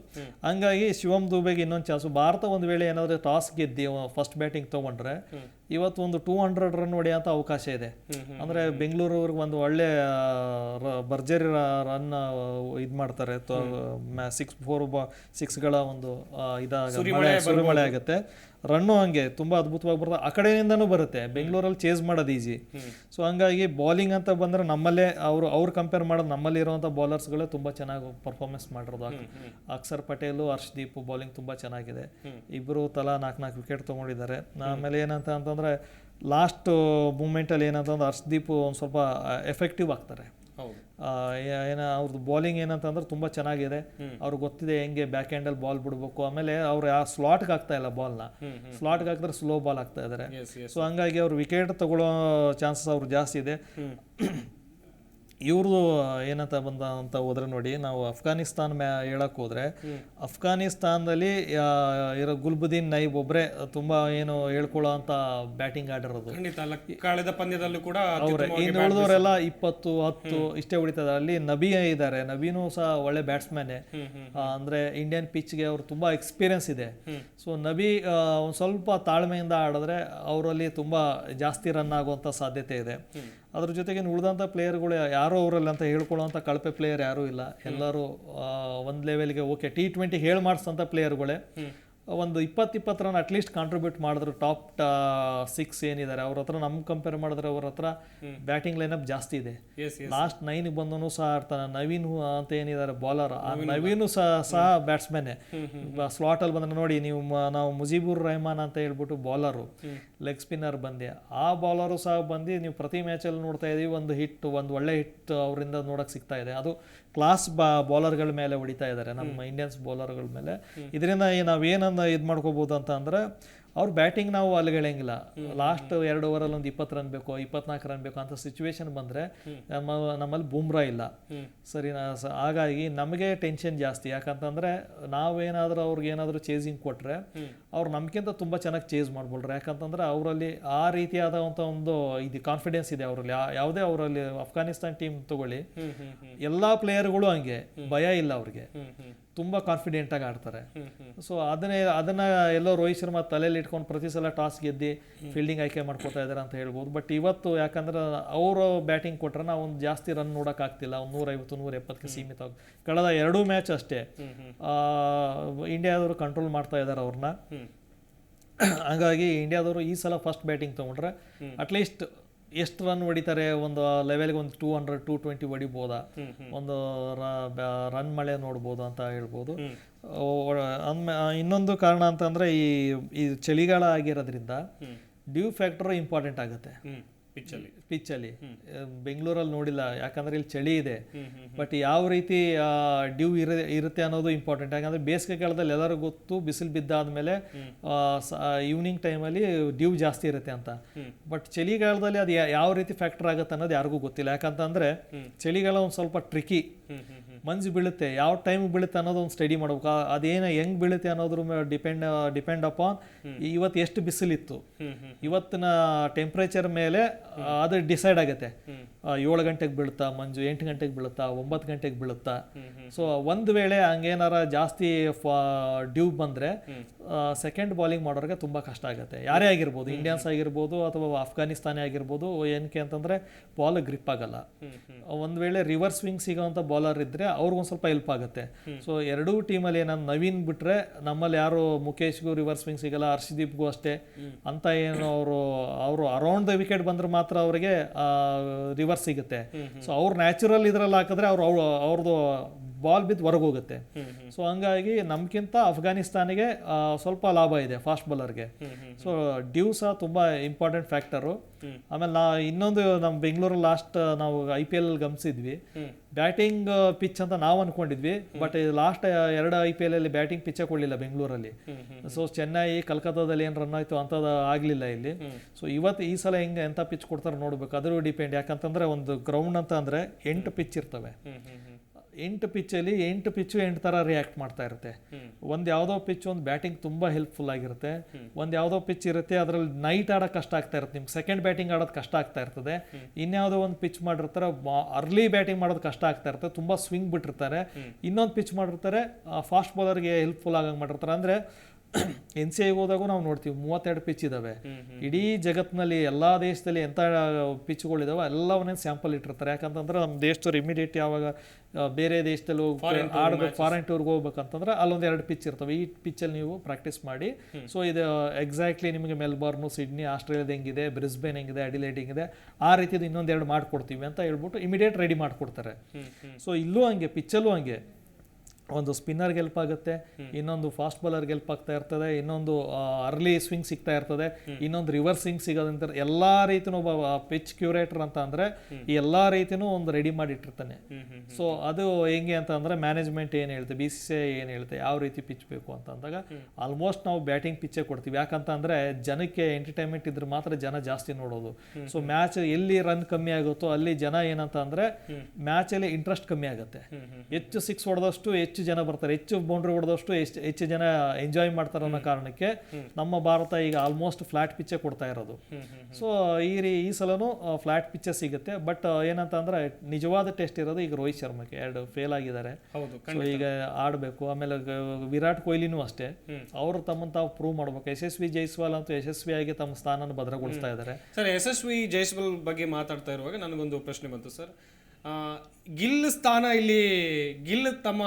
S2: ಹಂಗಾಗಿ ಶಿವಮ್ ದುಬೆಗೆ ಇನ್ನೊಂದು ಚಾನ್ಸು ಭಾರತ ಒಂದು ವೇಳೆ ಏನಾದರೂ ಟಾಸ್ ಗೆದ್ದಿ ಫಸ್ಟ್ ಬ್ಯಾಟಿಂಗ್ ತಗೊಂಡ್ರೆ ಇವತ್ತು ಒಂದು ಟೂ ಹಂಡ್ರೆಡ್ ರನ್ ಹೊಡೆಯೋಂಥ ಅವಕಾಶ ಇದೆ. ಅಂದ್ರೆ ಬೆಂಗಳೂರವ್ರಿಗೆ ಒಂದು ಒಳ್ಳೆ ಭರ್ಜರಿ ರನ್ ಇದು ಮಾಡ್ತಾರೆ. ಸಿಕ್ಸ್ ಫೋರ್ ಸಿಕ್ಸ್ಗಳ ಒಂದು ಇದಾಗ ಮಳೆ ಸುರಿಮಳೆ ಆಗುತ್ತೆ. ರನ್ನು ಹಂಗೆ ತುಂಬ ಅದ್ಭುತವಾಗಿ ಬರ್ತದೆ ಆ ಕಡೆಯಿಂದನೂ ಬರುತ್ತೆ. ಬೆಂಗಳೂರಲ್ಲಿ ಚೇಸ್ ಮಾಡೋದು ಈಸಿ ಸೊ ಹಂಗಾಗಿ ಬೌಲಿಂಗ್ ಅಂತ ಬಂದರೆ ನಮ್ಮಲ್ಲೇ ಅವರು ಅವ್ರು ಕಂಪೇರ್ ಮಾಡೋದು ನಮ್ಮಲ್ಲಿ ಇರುವಂಥ ಬೌಲರ್ಸ್ಗಳೇ ತುಂಬ ಚೆನ್ನಾಗಿ ಪರ್ಫಾರ್ಮೆನ್ಸ್ ಮಾಡಿರೋದು. ಅಕ್ಷರ್ ಪಟೇಲು ಹರ್ಷದೀಪ್ ಬೌಲಿಂಗ್ ತುಂಬ ಚೆನ್ನಾಗಿದೆ. ಇಬ್ಬರು ತಲಾ ನಾಲ್ಕು ನಾಲ್ಕು ವಿಕೆಟ್ ತೊಗೊಂಡಿದ್ದಾರೆ. ಆಮೇಲೆ ಏನಂತ ಅಂತಂದರೆ ಲಾಸ್ಟ್ ಮೂಮೆಂಟಲ್ಲಿ ಏನಂತಂದ್ರೆ ಹರ್ಷದೀಪ್ ಒಂದು ಸ್ವಲ್ಪ ಎಫೆಕ್ಟಿವ್ ಆಗ್ತಾರೆ. ಏನ ಅವ್ರದ್ದು ಬೌಲಿಂಗ್ ಏನಂತಂದ್ರೆ ತುಂಬ ಚೆನ್ನಾಗಿದೆ. ಅವ್ರಿಗೆ ಗೊತ್ತಿದೆ ಹೆಂಗೆ ಬ್ಯಾಕ್ ಹ್ಯಾಂಡಲ್ಲಿ ಬಾಲ್ ಬಿಡಬೇಕು. ಆಮೇಲೆ ಅವ್ರು ಯಾವ ಸ್ಲಾಟ್ಗೆ ಆಗ್ತಾ ಇಲ್ಲ ಬಾಲ್ನ ಸ್ಲಾಟ್ಗೆ ಹಾಕಿದ್ರೆ ಸ್ಲೋ ಬಾಲ್ ಆಗ್ತಾ ಇದ್ದಾರೆ ಸೊ ಹಂಗಾಗಿ ಅವ್ರು ವಿಕೆಟ್ ತಗೊಳ್ಳೋ ಚಾನ್ಸಸ್ ಅವ್ರು ಜಾಸ್ತಿ ಇದೆ. ಇವ್ರದ್ದು ಏನಂತ ಬಂದ ಅಂತ ಹೋದ್ರೆ ನೋಡಿ ನಾವು ಅಫ್ಘಾನಿಸ್ತಾನ್ ಮ್ಯಾ ಹೇಳಕ್ ಹೋದ್ರೆ ಅಫ್ಘಾನಿಸ್ತಾನದಲ್ಲಿ ಇರೋ ಗುಲ್ಬುದ್ದೀನ್ ನೈಬ್ ಒಬ್ರೆ ತುಂಬಾ ಏನು ಹೇಳ್ಕೊಳ್ಳೋ ಅಂತ ಬ್ಯಾಟಿಂಗ್ ಆಡಿರೋದು.
S1: ಕಳೆದ ಪಂದ್ಯದಲ್ಲೂ ಕೂಡ
S2: ಅವ್ರೆ ಇನ್ನು ಉಳಿದವರೆಲ್ಲ ಇಪ್ಪತ್ತು ಹತ್ತು ಇಷ್ಟೇ ಉಳಿತದ ಅಲ್ಲಿ ನಬಿ ಇದ್ದಾರೆ ನಬೀನು ಸಹ ಒಳ್ಳೆ ಬ್ಯಾಟ್ಸ್ಮನ್ ಅಂದ್ರೆ ಇಂಡಿಯನ್ ಪಿಚ್ಗೆ ಅವ್ರು ತುಂಬಾ ಎಕ್ಸ್ಪೀರಿಯನ್ಸ್ ಇದೆ. ಸೊ ನಬಿ ಒಂದ್ ಸ್ವಲ್ಪ ತಾಳ್ಮೆಯಿಂದ ಆಡಿದ್ರೆ ಅವರಲ್ಲಿ ತುಂಬಾ ಜಾಸ್ತಿ ರನ್ ಆಗುವಂತ ಸಾಧ್ಯತೆ ಇದೆ. ಅದ್ರ ಜೊತೆಗೆ ಉಳಿದಂಥ ಪ್ಲೇಯರ್ಗಳು ಯಾರೋ ಅವರಲ್ಲಿ ಅಂತ ಹೇಳ್ಕೊಳ್ಳೋಂಥ ಕಳಪೆ ಪ್ಲೇಯರ್ ಯಾರೂ ಇಲ್ಲ. ಎಲ್ಲರೂ ಒಂದು ಲೆವೆಲ್ಗೆ ಓಕೆ ಟಿ ಟ್ವೆಂಟಿ ಹೇಳಿ ಮಾಡಿಸೋಂಥ ಪ್ಲೇಯರ್ಗಳೇ. ಒಂದು ಇಪ್ಪತ್ತು ಇಪ್ಪತ್ತು ರನ್ ಅಟ್ಲೀಸ್ಟ್ ಕಾಂಟ್ರಿಬ್ಯೂಟ್ ಮಾಡಿದ್ರು. ಟಾಪ್ ಸಿಕ್ಸ್ ಏನಿದ್ದಾರೆ ಅವ್ರ ಹತ್ರ ನಮ್ಮ ಕಂಪೇರ್ ಮಾಡಿದ್ರೆ ಅವ್ರ ಹತ್ರ ಬ್ಯಾಟಿಂಗ್ ಲೈನಪ್ ಜಾಸ್ತಿ ಇದೆ. ಲಾಸ್ಟ್ ನೈನ್ ಬಂದನು ಸಹ ಆಡ್ತಾನೆ. ನವೀನ್ ಅಂತ ಏನಿದ್ದಾರೆ ಬಾಲರ್ ಆ ನವೀನು ಸಹ ಸಹ ಬ್ಯಾಟ್ಸ್ಮನ್ ಸ್ಲಾಟ್ ಅಲ್ಲಿ ಬಂದ್ರೆ ನೋಡಿ ನೀವು ನಾವು ಮುಜೀಬುರ್ ರೆಹಮಾನ್ ಅಂತ ಹೇಳ್ಬಿಟ್ಟು ಬೌಲರು ಲೆಗ್ ಸ್ಪಿನ್ನರ್ ಬಂದೆ. ಆ ಬೌಲರು ಸಹ ಬಂದು ನೀವು ಪ್ರತಿ ಮ್ಯಾಚಲ್ಲಿ ನೋಡ್ತಾ ಇದ್ದೀವಿ ಒಂದು ಹಿಟ್ ಒಂದು ಒಳ್ಳೆ ಹಿಟ್ ಅವರಿಂದ ನೋಡೋಕೆ ಸಿಗ್ತಾ ಇದೆ. ಅದು ಕ್ಲಾಸ್ ಬಾ ಬೌಲರ್ಗಳ ಮೇಲೆ ಹೊಡಿತಾ ಇದ್ದಾರೆ ನಮ್ಮ ಇಂಡಿಯನ್ಸ್ ಬೌಲರ್ಗಳ ಮೇಲೆ. ಇದರಿಂದ ನಾವೇನನ್ನು ಇದು ಮಾಡ್ಕೋಬೋದು ಅಂತ ಅಂದ್ರೆ ಅವ್ರ ಬ್ಯಾಟಿಂಗ್ ನಾವು ಅಲ್ಲಿಗೆಳಂಗಿಲ್ಲ ಲಾಸ್ಟ್ ಎರಡು ಓವರಲ್ಲಿ ಒಂದು ಇಪ್ಪತ್ತು ರನ್ ಬೇಕು ಇಪ್ಪತ್ನಾಲ್ಕು ರನ್ ಬೇಕು ಅಂತ ಸಿಚುವೇಶನ್ ಬಂದ್ರೆ ನಮ್ಮ ನಮ್ಮಲ್ಲಿ ಬೂಮ್ರಾ ಇಲ್ಲ. ಸರಿ ಹಾಗಾಗಿ ನಮಗೆ ಟೆನ್ಷನ್ ಜಾಸ್ತಿ. ಯಾಕಂತಂದ್ರೆ ನಾವೇನಾದರೂ ಅವ್ರಿಗೆ ಏನಾದರೂ ಚೇಸಿಂಗ್ ಕೊಟ್ಟರೆ ಅವ್ರು ನಮ್ಗಿಂತ ತುಂಬಾ ಚೆನ್ನಾಗಿ ಚೇಸ್ ಮಾಡ್ಬೋಳ್ರೆ. ಯಾಕಂತಂದ್ರೆ ಅವರಲ್ಲಿ ಆ ರೀತಿಯಾದಂಥ ಒಂದು ಇದು ಕಾನ್ಫಿಡೆನ್ಸ್ ಇದೆ ಅವರಲ್ಲಿ. ಯಾವುದೇ ಅವರಲ್ಲಿ ಅಫ್ಘಾನಿಸ್ತಾನ್ ಟೀಮ್ ತಗೊಳ್ಳಿ ಎಲ್ಲಾ ಪ್ಲೇಯರ್ಗಳು ಹಂಗೆ. ಭಯ ಇಲ್ಲ ಅವ್ರಿಗೆ. ತುಂಬಾ ಕಾನ್ಫಿಡೆಂಟ್ ಆಗಿ ಆಡ್ತಾರೆ. ಸೊ ಅದನ್ನೇ ಅದನ್ನ ಎಲ್ಲೋ ರೋಹಿತ್ ಶರ್ಮಾ ತಲೆಯಲ್ಲಿ ಇಟ್ಕೊಂಡು ಪ್ರತಿ ಸಲ ಟಾಸ್ ಗೆದ್ದಿ ಫೀಲ್ಡಿಂಗ್ ಆಯ್ಕೆ ಮಾಡ್ಕೊತಾ ಇದ್ದಾರೆ ಅಂತ ಹೇಳ್ಬೋದು. ಬಟ್ ಇವತ್ತು ಯಾಕಂದ್ರೆ ಅವರು ಬ್ಯಾಟಿಂಗ್ ಕೊಟ್ರೆ ನಾವು ಒಂದು ಜಾಸ್ತಿ ರನ್ ನೋಡೋಕ್ಕಾಗ್ತಿಲ್ಲ ಆಗ್ತಿಲ್ಲ. ಒಂದು ನೂರೈವತ್ತು ನೂರ ಎಪ್ಪತ್ತಕ್ಕೆ ಸೀಮಿತ ಕಳೆದ ಎರಡೂ ಮ್ಯಾಚ್ ಅಷ್ಟೇ ಇಂಡಿಯಾದವರು ಕಂಟ್ರೋಲ್ ಮಾಡ್ತಾ ಇದ್ದಾರೆ ಅವ್ರನ್ನ. ಹಾಗಾಗಿ ಇಂಡಿಯಾದವರು ಈ ಸಲ ಫಸ್ಟ್ ಬ್ಯಾಟಿಂಗ್ ತಗೊಂಡ್ರೆ ಅಟ್ಲೀಸ್ಟ್ ಎಷ್ಟು ರನ್ ಹೊಡಿತಾರೆ? ಒಂದು ಲೆವೆಲ್ಗೆ ಒಂದು ಟೂ ಹಂಡ್ರೆಡ್ ಟೂ ಟ್ವೆಂಟಿ ಹೊಡಿಬೋದಾ? ಒಂದು ರನ್ ಮಳೆ ನೋಡ್ಬೋದು ಅಂತ ಹೇಳ್ಬೋದು. ಇನ್ನೊಂದು ಕಾರಣ ಅಂತಂದ್ರೆ ಈ ಈ ಚಳಿಗಾಲ ಆಗಿರೋದ್ರಿಂದ ಡ್ಯೂ ಫ್ಯಾಕ್ಟರ್ ಇಂಪಾರ್ಟೆಂಟ್ ಆಗುತ್ತೆ.
S1: ಪಿಚ್ಚಲ್ಲಿ.
S2: ಪಿಚ್ಚಲ್ಲಿ. ಬೆಂಗಳೂರಲ್ಲಿ ನೋಡಿಲ್ಲ ಯಾಕಂದ್ರೆ ಇಲ್ಲಿ ಚಳಿ ಇದೆ. ಬಟ್ ಯಾವ ರೀತಿ ಡ್ಯೂ ಇರ ಇರುತ್ತೆ ಅನ್ನೋದು ಇಂಪಾರ್ಟೆಂಟ್ ಯಾಕಂದ್ರೆ ಬೇಸಿಗೆ ಕಾಲದಲ್ಲಿ ಎಲ್ಲರಿಗೂ ಗೊತ್ತು ಬಿಸಿಲು ಬಿದ್ದಾದ್ಮೇಲೆ ಈವ್ನಿಂಗ್ ಟೈಮಲ್ಲಿ ಡ್ಯೂ ಜಾಸ್ತಿ ಇರುತ್ತೆ ಅಂತ. ಬಟ್ ಚಳಿಗಾಲದಲ್ಲಿ ಅದು ಯಾವ ರೀತಿ ಫ್ಯಾಕ್ಟರ್ ಆಗುತ್ತೆ ಅನ್ನೋದು ಯಾರಿಗೂ ಗೊತ್ತಿಲ್ಲ. ಯಾಕಂತಂದ್ರೆ ಚಳಿಗಾಲ ಒಂದು ಸ್ವಲ್ಪ ಟ್ರಿಕಿ ಮಂಜು ಬೀಳುತ್ತೆ ಯಾವ ಟೈಮ್ ಬೀಳುತ್ತೆ ಅನ್ನೋದು ಒಂದು ಸ್ಟಡಿ ಮಾಡ್ಬೇಕು. ಅದೇನ ಹೆಂಗ್ ಬೀಳುತ್ತೆ ಅನ್ನೋದ್ರ ಮೇಲೆ ಡಿಪೆಂಡ್ ಡಿಪೆಂಡ್ ಅಪಾನ್ ಇವತ್ತು ಎಷ್ಟು ಬಿಸಿಲಿತ್ತು. ಇವತ್ತಿನ ಟೆಂಪ್ರೇಚರ್ ಮೇಲೆ ಅದು ಡಿಸೈಡ್ ಆಗುತ್ತೆ. ಏಳು ಗಂಟೆಗೆ ಬೀಳುತ್ತಾ ಮಂಜು ಎಂಟು ಗಂಟೆಗೆ ಬೀಳುತ್ತಾ ಒಂಬತ್ತು ಗಂಟೆಗೆ ಬೀಳುತ್ತಾ. ಸೊ ಒಂದು ವೇಳೆ ಹಂಗೇನಾರ ಜಾಸ್ತಿ ಡ್ಯೂ ಬಂದ್ರೆ ಸೆಕೆಂಡ್ ಬಾಲಿಂಗ್ ಮಾಡೋರಿಗೆ ತುಂಬಾ ಕಷ್ಟ ಆಗುತ್ತೆ. ಯಾರೇ ಆಗಿರ್ಬೋದು ಇಂಡಿಯನ್ಸ್ ಆಗಿರ್ಬೋದು ಅಥವಾ ಅಫ್ಘಾನಿಸ್ತಾನಿ ಆಗಿರ್ಬೋದು ಏನಕ್ಕೆ ಅಂತಂದರೆ ಬಾಲ್ ಗ್ರಿಪ್ ಆಗಲ್ಲ. ಒಂದ್ ವೇಳೆ ರಿವರ್ಸ್ ಸ್ವಿಂಗ್ ಸಿಗೋಂಥ ಬಾಲರ್ ಇದ್ದರೆ ಅವ್ರಿಗೊಂದು ಸ್ವಲ್ಪ ಹೆಲ್ಪ್ ಆಗುತ್ತೆ. ಸೊ ಎರಡೂ ಟೀಮಲ್ಲಿ ಏನಾದ್ರು ನವೀನ್ ಬಿಟ್ರೆ ನಮ್ಮಲ್ಲಿ ಯಾರು ಮುಖೇಶ್ಗೂ ರಿವರ್ಸ್ ಸ್ವಿಂಗ್ ಸಿಗಲ್ಲ ಹರ್ಷದೀಪ್ಗೂ ಅಷ್ಟೇ. ಅಂತ ಏನು ಅವರು ಅವರು ಅರೌಂಡ್ ದ ವಿಕೆಟ್ ಬಂದ್ರೆ ಮಾತ್ರ ಅವರಿಗೆ ರಿವರ್ಸ್ ಸಿಗುತ್ತೆ. ಸೊ ಅವ್ರು ನ್ಯಾಚುರಲ್ ಇದ್ರಲ್ಲಿ ಹಾಕಿದ್ರೆ ಅವ್ರು ಅವ್ರದ್ದು ಬಾಲ್ ಬಿದ್ದು ಹೊರಗೆ ಹೋಗುತ್ತೆ ಸೊ ಹಂಗಾಗಿ ನಮ್ಗಿಂತ ಅಫ್ಘಾನಿಸ್ತಾನಿಗೆ ಸ್ವಲ್ಪ ಲಾಭ ಇದೆ ಫಾಸ್ಟ್ ಬೌಲರ್ಗೆ. ಸೊ ಡ್ಯೂ ಸಹ ತುಂಬ ಇಂಪಾರ್ಟೆಂಟ್ ಫ್ಯಾಕ್ಟರು. ಆಮೇಲೆ ನಾ ಇನ್ನೊಂದು ನಮ್ಮ ಬೆಂಗಳೂರಲ್ಲಿ ಲಾಸ್ಟ್ ನಾವು ಐ ಪಿ ಎಲ್ ಗಮನಿಸಿದ್ವಿ ಬ್ಯಾಟಿಂಗ್ ಪಿಚ್ ಅಂತ ನಾವು ಅನ್ಕೊಂಡಿದ್ವಿ. ಬಟ್ ಲಾಸ್ಟ್ ಎರಡು ಐ ಪಿ ಎಲ್ ಅಲ್ಲಿ ಬ್ಯಾಟಿಂಗ್ ಪಿಚ್ಚೇ ಕೊಡಲಿಲ್ಲ ಬೆಂಗಳೂರಲ್ಲಿ. ಸೊ ಚೆನ್ನೈ ಕಲ್ಕತ್ತಾದಲ್ಲಿ ಏನು ರನ್ ಆಯಿತು ಅಂಥದ್ದು ಆಗಲಿಲ್ಲ ಇಲ್ಲಿ. ಸೊ ಇವತ್ತು ಈ ಸಲ ಹೆಂಗೆ ಎಂಥ ಪಿಚ್ ಕೊಡ್ತಾರೆ ನೋಡ್ಬೇಕು. ಅದರೂ ಡಿಪೆಂಡ್ ಯಾಕಂತಂದ್ರೆ ಒಂದು ಗ್ರೌಂಡ್ ಅಂತ ಅಂದರೆ ಎಂಟು ಪಿಚ್ ಇರ್ತವೆ. ಎಂಟು ಪಿಚ್ಚಲ್ಲಿ ಎಂಟು ಪಿಚ್ಚು ಎಂಟು ಥರ ರಿಯಾಕ್ಟ್ ಮಾಡ್ತಾ ಇರುತ್ತೆ. ಒಂದು ಯಾವುದೋ ಪಿಚ್ ಒಂದು ಬ್ಯಾಟಿಂಗ್ ತುಂಬ ಹೆಲ್ಪ್ಫುಲ್ ಆಗಿರುತ್ತೆ. ಒಂದು ಯಾವುದೋ ಪಿಚ್ ಇರುತ್ತೆ ಅದರಲ್ಲಿ ನೈಟ್ ಆಡೋಕೆ ಕಷ್ಟ ಆಗ್ತಾ ಇರುತ್ತೆ. ನಿಮ್ಗೆ ಸೆಕೆಂಡ್ ಬ್ಯಾಟಿಂಗ್ ಆಡೋದು ಕಷ್ಟ ಆಗ್ತಾ ಇರ್ತದೆ. ಇನ್ಯಾವುದೋ ಒಂದು ಪಿಚ್ ಮಾಡಿರ್ತಾರೆ ಅರ್ಲಿ ಬ್ಯಾಟಿಂಗ್ ಮಾಡೋದು ಕಷ್ಟ ಆಗ್ತಾ ಇರುತ್ತೆ. ತುಂಬ ಸ್ವಿಂಗ್ ಬಿಟ್ಟಿರ್ತಾರೆ. ಇನ್ನೊಂದು ಪಿಚ್ ಮಾಡಿರ್ತಾರೆ ಫಾಸ್ಟ್ ಬೌಲರ್ಗೆ ಹೆಲ್ಪ್ಫುಲ್ ಆಗಂಗೆ ಮಾಡಿರ್ತಾರೆ. ಅಂದರೆ ಎನ್ ಸಿ ಐಗೆ ಹೋದಾಗೂ ನಾವು ನೋಡ್ತೀವಿ ಮೂವತ್ತೆರಡು ಪಿಚ್ ಇದಾವೆ. ಇಡೀ ಜಗತ್ತಿನಲ್ಲಿ ಎಲ್ಲಾ ದೇಶದಲ್ಲಿ ಎಂಥ ಪಿಚ್ಗಳಿದಾವೆ ಎಲ್ಲವನ್ನೇ ಸ್ಯಾಂಪಲ್ ಇಟ್ಟಿರ್ತಾರೆ. ಯಾಕಂತಂದ್ರೆ ನಮ್ಮ ದೇಶದವ್ರು ಇಮಿಡಿಯೇಟ್ ಯಾವಾಗ ಬೇರೆ ದೇಶದಲ್ಲಿ ಹೋಗಿ ಆಡ್ಬೇಕು ಫಾರಿನ್ ಟೂರ್ಗೆ ಹೋಗ್ಬೇಕಂತಂದ್ರೆ ಅಲ್ಲೊಂದು ಎರಡು ಪಿಚ್ ಇರ್ತವೆ. ಈ ಪಿಚ್ಚಲ್ಲಿ ನೀವು ಪ್ರಾಕ್ಟೀಸ್ ಮಾಡಿ. ಸೊ ಇದು ಎಕ್ಸಾಕ್ಟ್ಲಿ ನಿಮಗೆ ಮೆಲ್ಬರ್ನು ಸಿಡ್ನಿ ಆಸ್ಟ್ರೇಲಿಯಾದ ಹೆಂಗಿದೆ ಬ್ರಿಸ್ಬೇನ್ ಹೆಂಗಿದೆ ಅಡಿಲೈಟ್ ಹೆಂಗಿದೆ ಆ ರೀತಿದು ಇನ್ನೊಂದೆರಡು ಮಾಡ್ಕೊಡ್ತೀವಿ ಅಂತ ಹೇಳ್ಬಿಟ್ಟು ಇಮಿಡಿಯೇಟ್ ರೆಡಿ ಮಾಡ್ಕೊಡ್ತಾರೆ. ಸೊ ಇಲ್ಲೂ ಹಂಗೆ ಪಿಚ್ಚಲ್ಲೂ ಹಂಗೆ ಒಂದು ಸ್ಪಿನ್ನರ್ಗೆ ಹೆಲ್ಪ್ ಆಗುತ್ತೆ ಇನ್ನೊಂದು ಫಾಸ್ಟ್ ಬಾಲರ್ಗೆ ಹೆಲ್ಪ್ ಆಗ್ತಾ ಇರ್ತದೆ ಇನ್ನೊಂದು ಅರ್ಲಿ ಸ್ವಿಂಗ್ ಸಿಗ್ತಾ ಇರ್ತದೆ ಇನ್ನೊಂದು ರಿವರ್ಸ್ ಸ್ವಿಂಗ್ ಸಿಗೋದಂತ ಎಲ್ಲ ರೀತಿನೂ ಒಬ್ಬ ಪಿಚ್ ಕ್ಯೂರೇಟರ್ ಅಂತ ಅಂದ್ರೆ ಈ ಎಲ್ಲಾ ರೀತಿನೂ ಒಂದು ರೆಡಿ ಮಾಡಿ ಇಟ್ಟಿರ್ತಾನೆ ಸೊ ಅದು ಹೆಂಗೆ ಅಂತ ಅಂದ್ರೆ ಮ್ಯಾನೇಜ್ಮೆಂಟ್ ಏನು ಹೇಳುತ್ತೆ ಬಿ ಸಿ ಸಿ ಐ ಏನು ಹೇಳುತ್ತೆ ಯಾವ ರೀತಿ ಪಿಚ್ ಬೇಕು ಅಂತ ಅಂದಾಗ ಆಲ್ಮೋಸ್ಟ್ ನಾವು ಬ್ಯಾಟಿಂಗ್ ಪಿಚ್ಚೇ ಕೊಡ್ತೀವಿ. ಯಾಕಂತ ಅಂದ್ರೆ ಜನಕ್ಕೆ ಎಂಟರ್ಟೈನ್ಮೆಂಟ್ ಇದ್ರೆ ಮಾತ್ರ ಜನ ಜಾಸ್ತಿ ನೋಡೋದು. ಸೊ ಮ್ಯಾಚ್ ಎಲ್ಲಿ ರನ್ ಕಮ್ಮಿ ಆಗುತ್ತೋ ಅಲ್ಲಿ ಜನ ಏನಂತ ಅಂದ್ರೆ ಮ್ಯಾಚ್ ಅಲ್ಲಿ ಇಂಟ್ರೆಸ್ಟ್ ಕಮ್ಮಿ ಆಗುತ್ತೆ. ಹೆಚ್ಚು ಸಿಕ್ಸ್ ಹೊಡೆದಷ್ಟು ಹೆಚ್ಚು ಜನ ಬರ್ತಾರೆ ಹೆಚ್ಚು ಬೌಂಡ್ರಿ ಹೊಡೆದಷ್ಟು ಎಷ್ಟು ಹೆಚ್ಚು ಜನ ಎಂಜಾಯ್ ಮಾಡ್ತಾರೆ ಅನ್ನೋ ಕಾರಣಕ್ಕೆ ನಮ್ಮ ಭಾರತ ಈಗ ಆಲ್ಮೋಸ್ಟ್ ಫ್ಲಾಟ್ ಪಿಚ್ಚೇ ಕೊಡ್ತಾ ಇರೋದು. ಸೊ ಈ ರೀ ಈ ಸಲನೂ ಫ್ಲಾಟ್ ಪಿಚ್ಚೇ ಸಿಗುತ್ತೆ. ಬಟ್ ಏನಂತ ಅಂದ್ರೆ ನಿಜವಾದ ಟೆಸ್ಟ್ ಇರೋದು ಈಗ ರೋಹಿತ್ ಶರ್ಮಾಗೆ ಎರಡು ಫೇಲ್ ಆಗಿದ್ದಾರೆ. ಈಗ ಆಡಬೇಕು. ಆಮೇಲೆ ವಿರಾಟ್ ಕೊಹ್ಲಿನೂ ಅಷ್ಟೇ. ಅವರು ತಮ್ಮನ್ನು ತಾವು ಪ್ರೂವ್ ಮಾಡ್ಬೇಕು. ಯಶಸ್ವಿ ಜೈಸ್ವಾಲ್ ಅಂತೂ ಯಶಸ್ವಿಯಾಗಿ ತಮ್ಮ ಸ್ಥಾನನ ಭದ್ರಗೊಳಿಸ್ತಾ ಇದ್ದಾರೆ.
S1: ಸರ್ ಯಶಸ್ವಿ ಜೈಸ್ವಾಲ್ ಬಗ್ಗೆ ಮಾತಾಡ್ತಾ ಇರುವಾಗ ನನಗೊಂದು ಪ್ರಶ್ನೆ ಬಂತು ಸರ್. ಗಿಲ್ ಸ್ಥಾನ ಇಲ್ಲಿ ಗಿಲ್ ತಮ್ಮ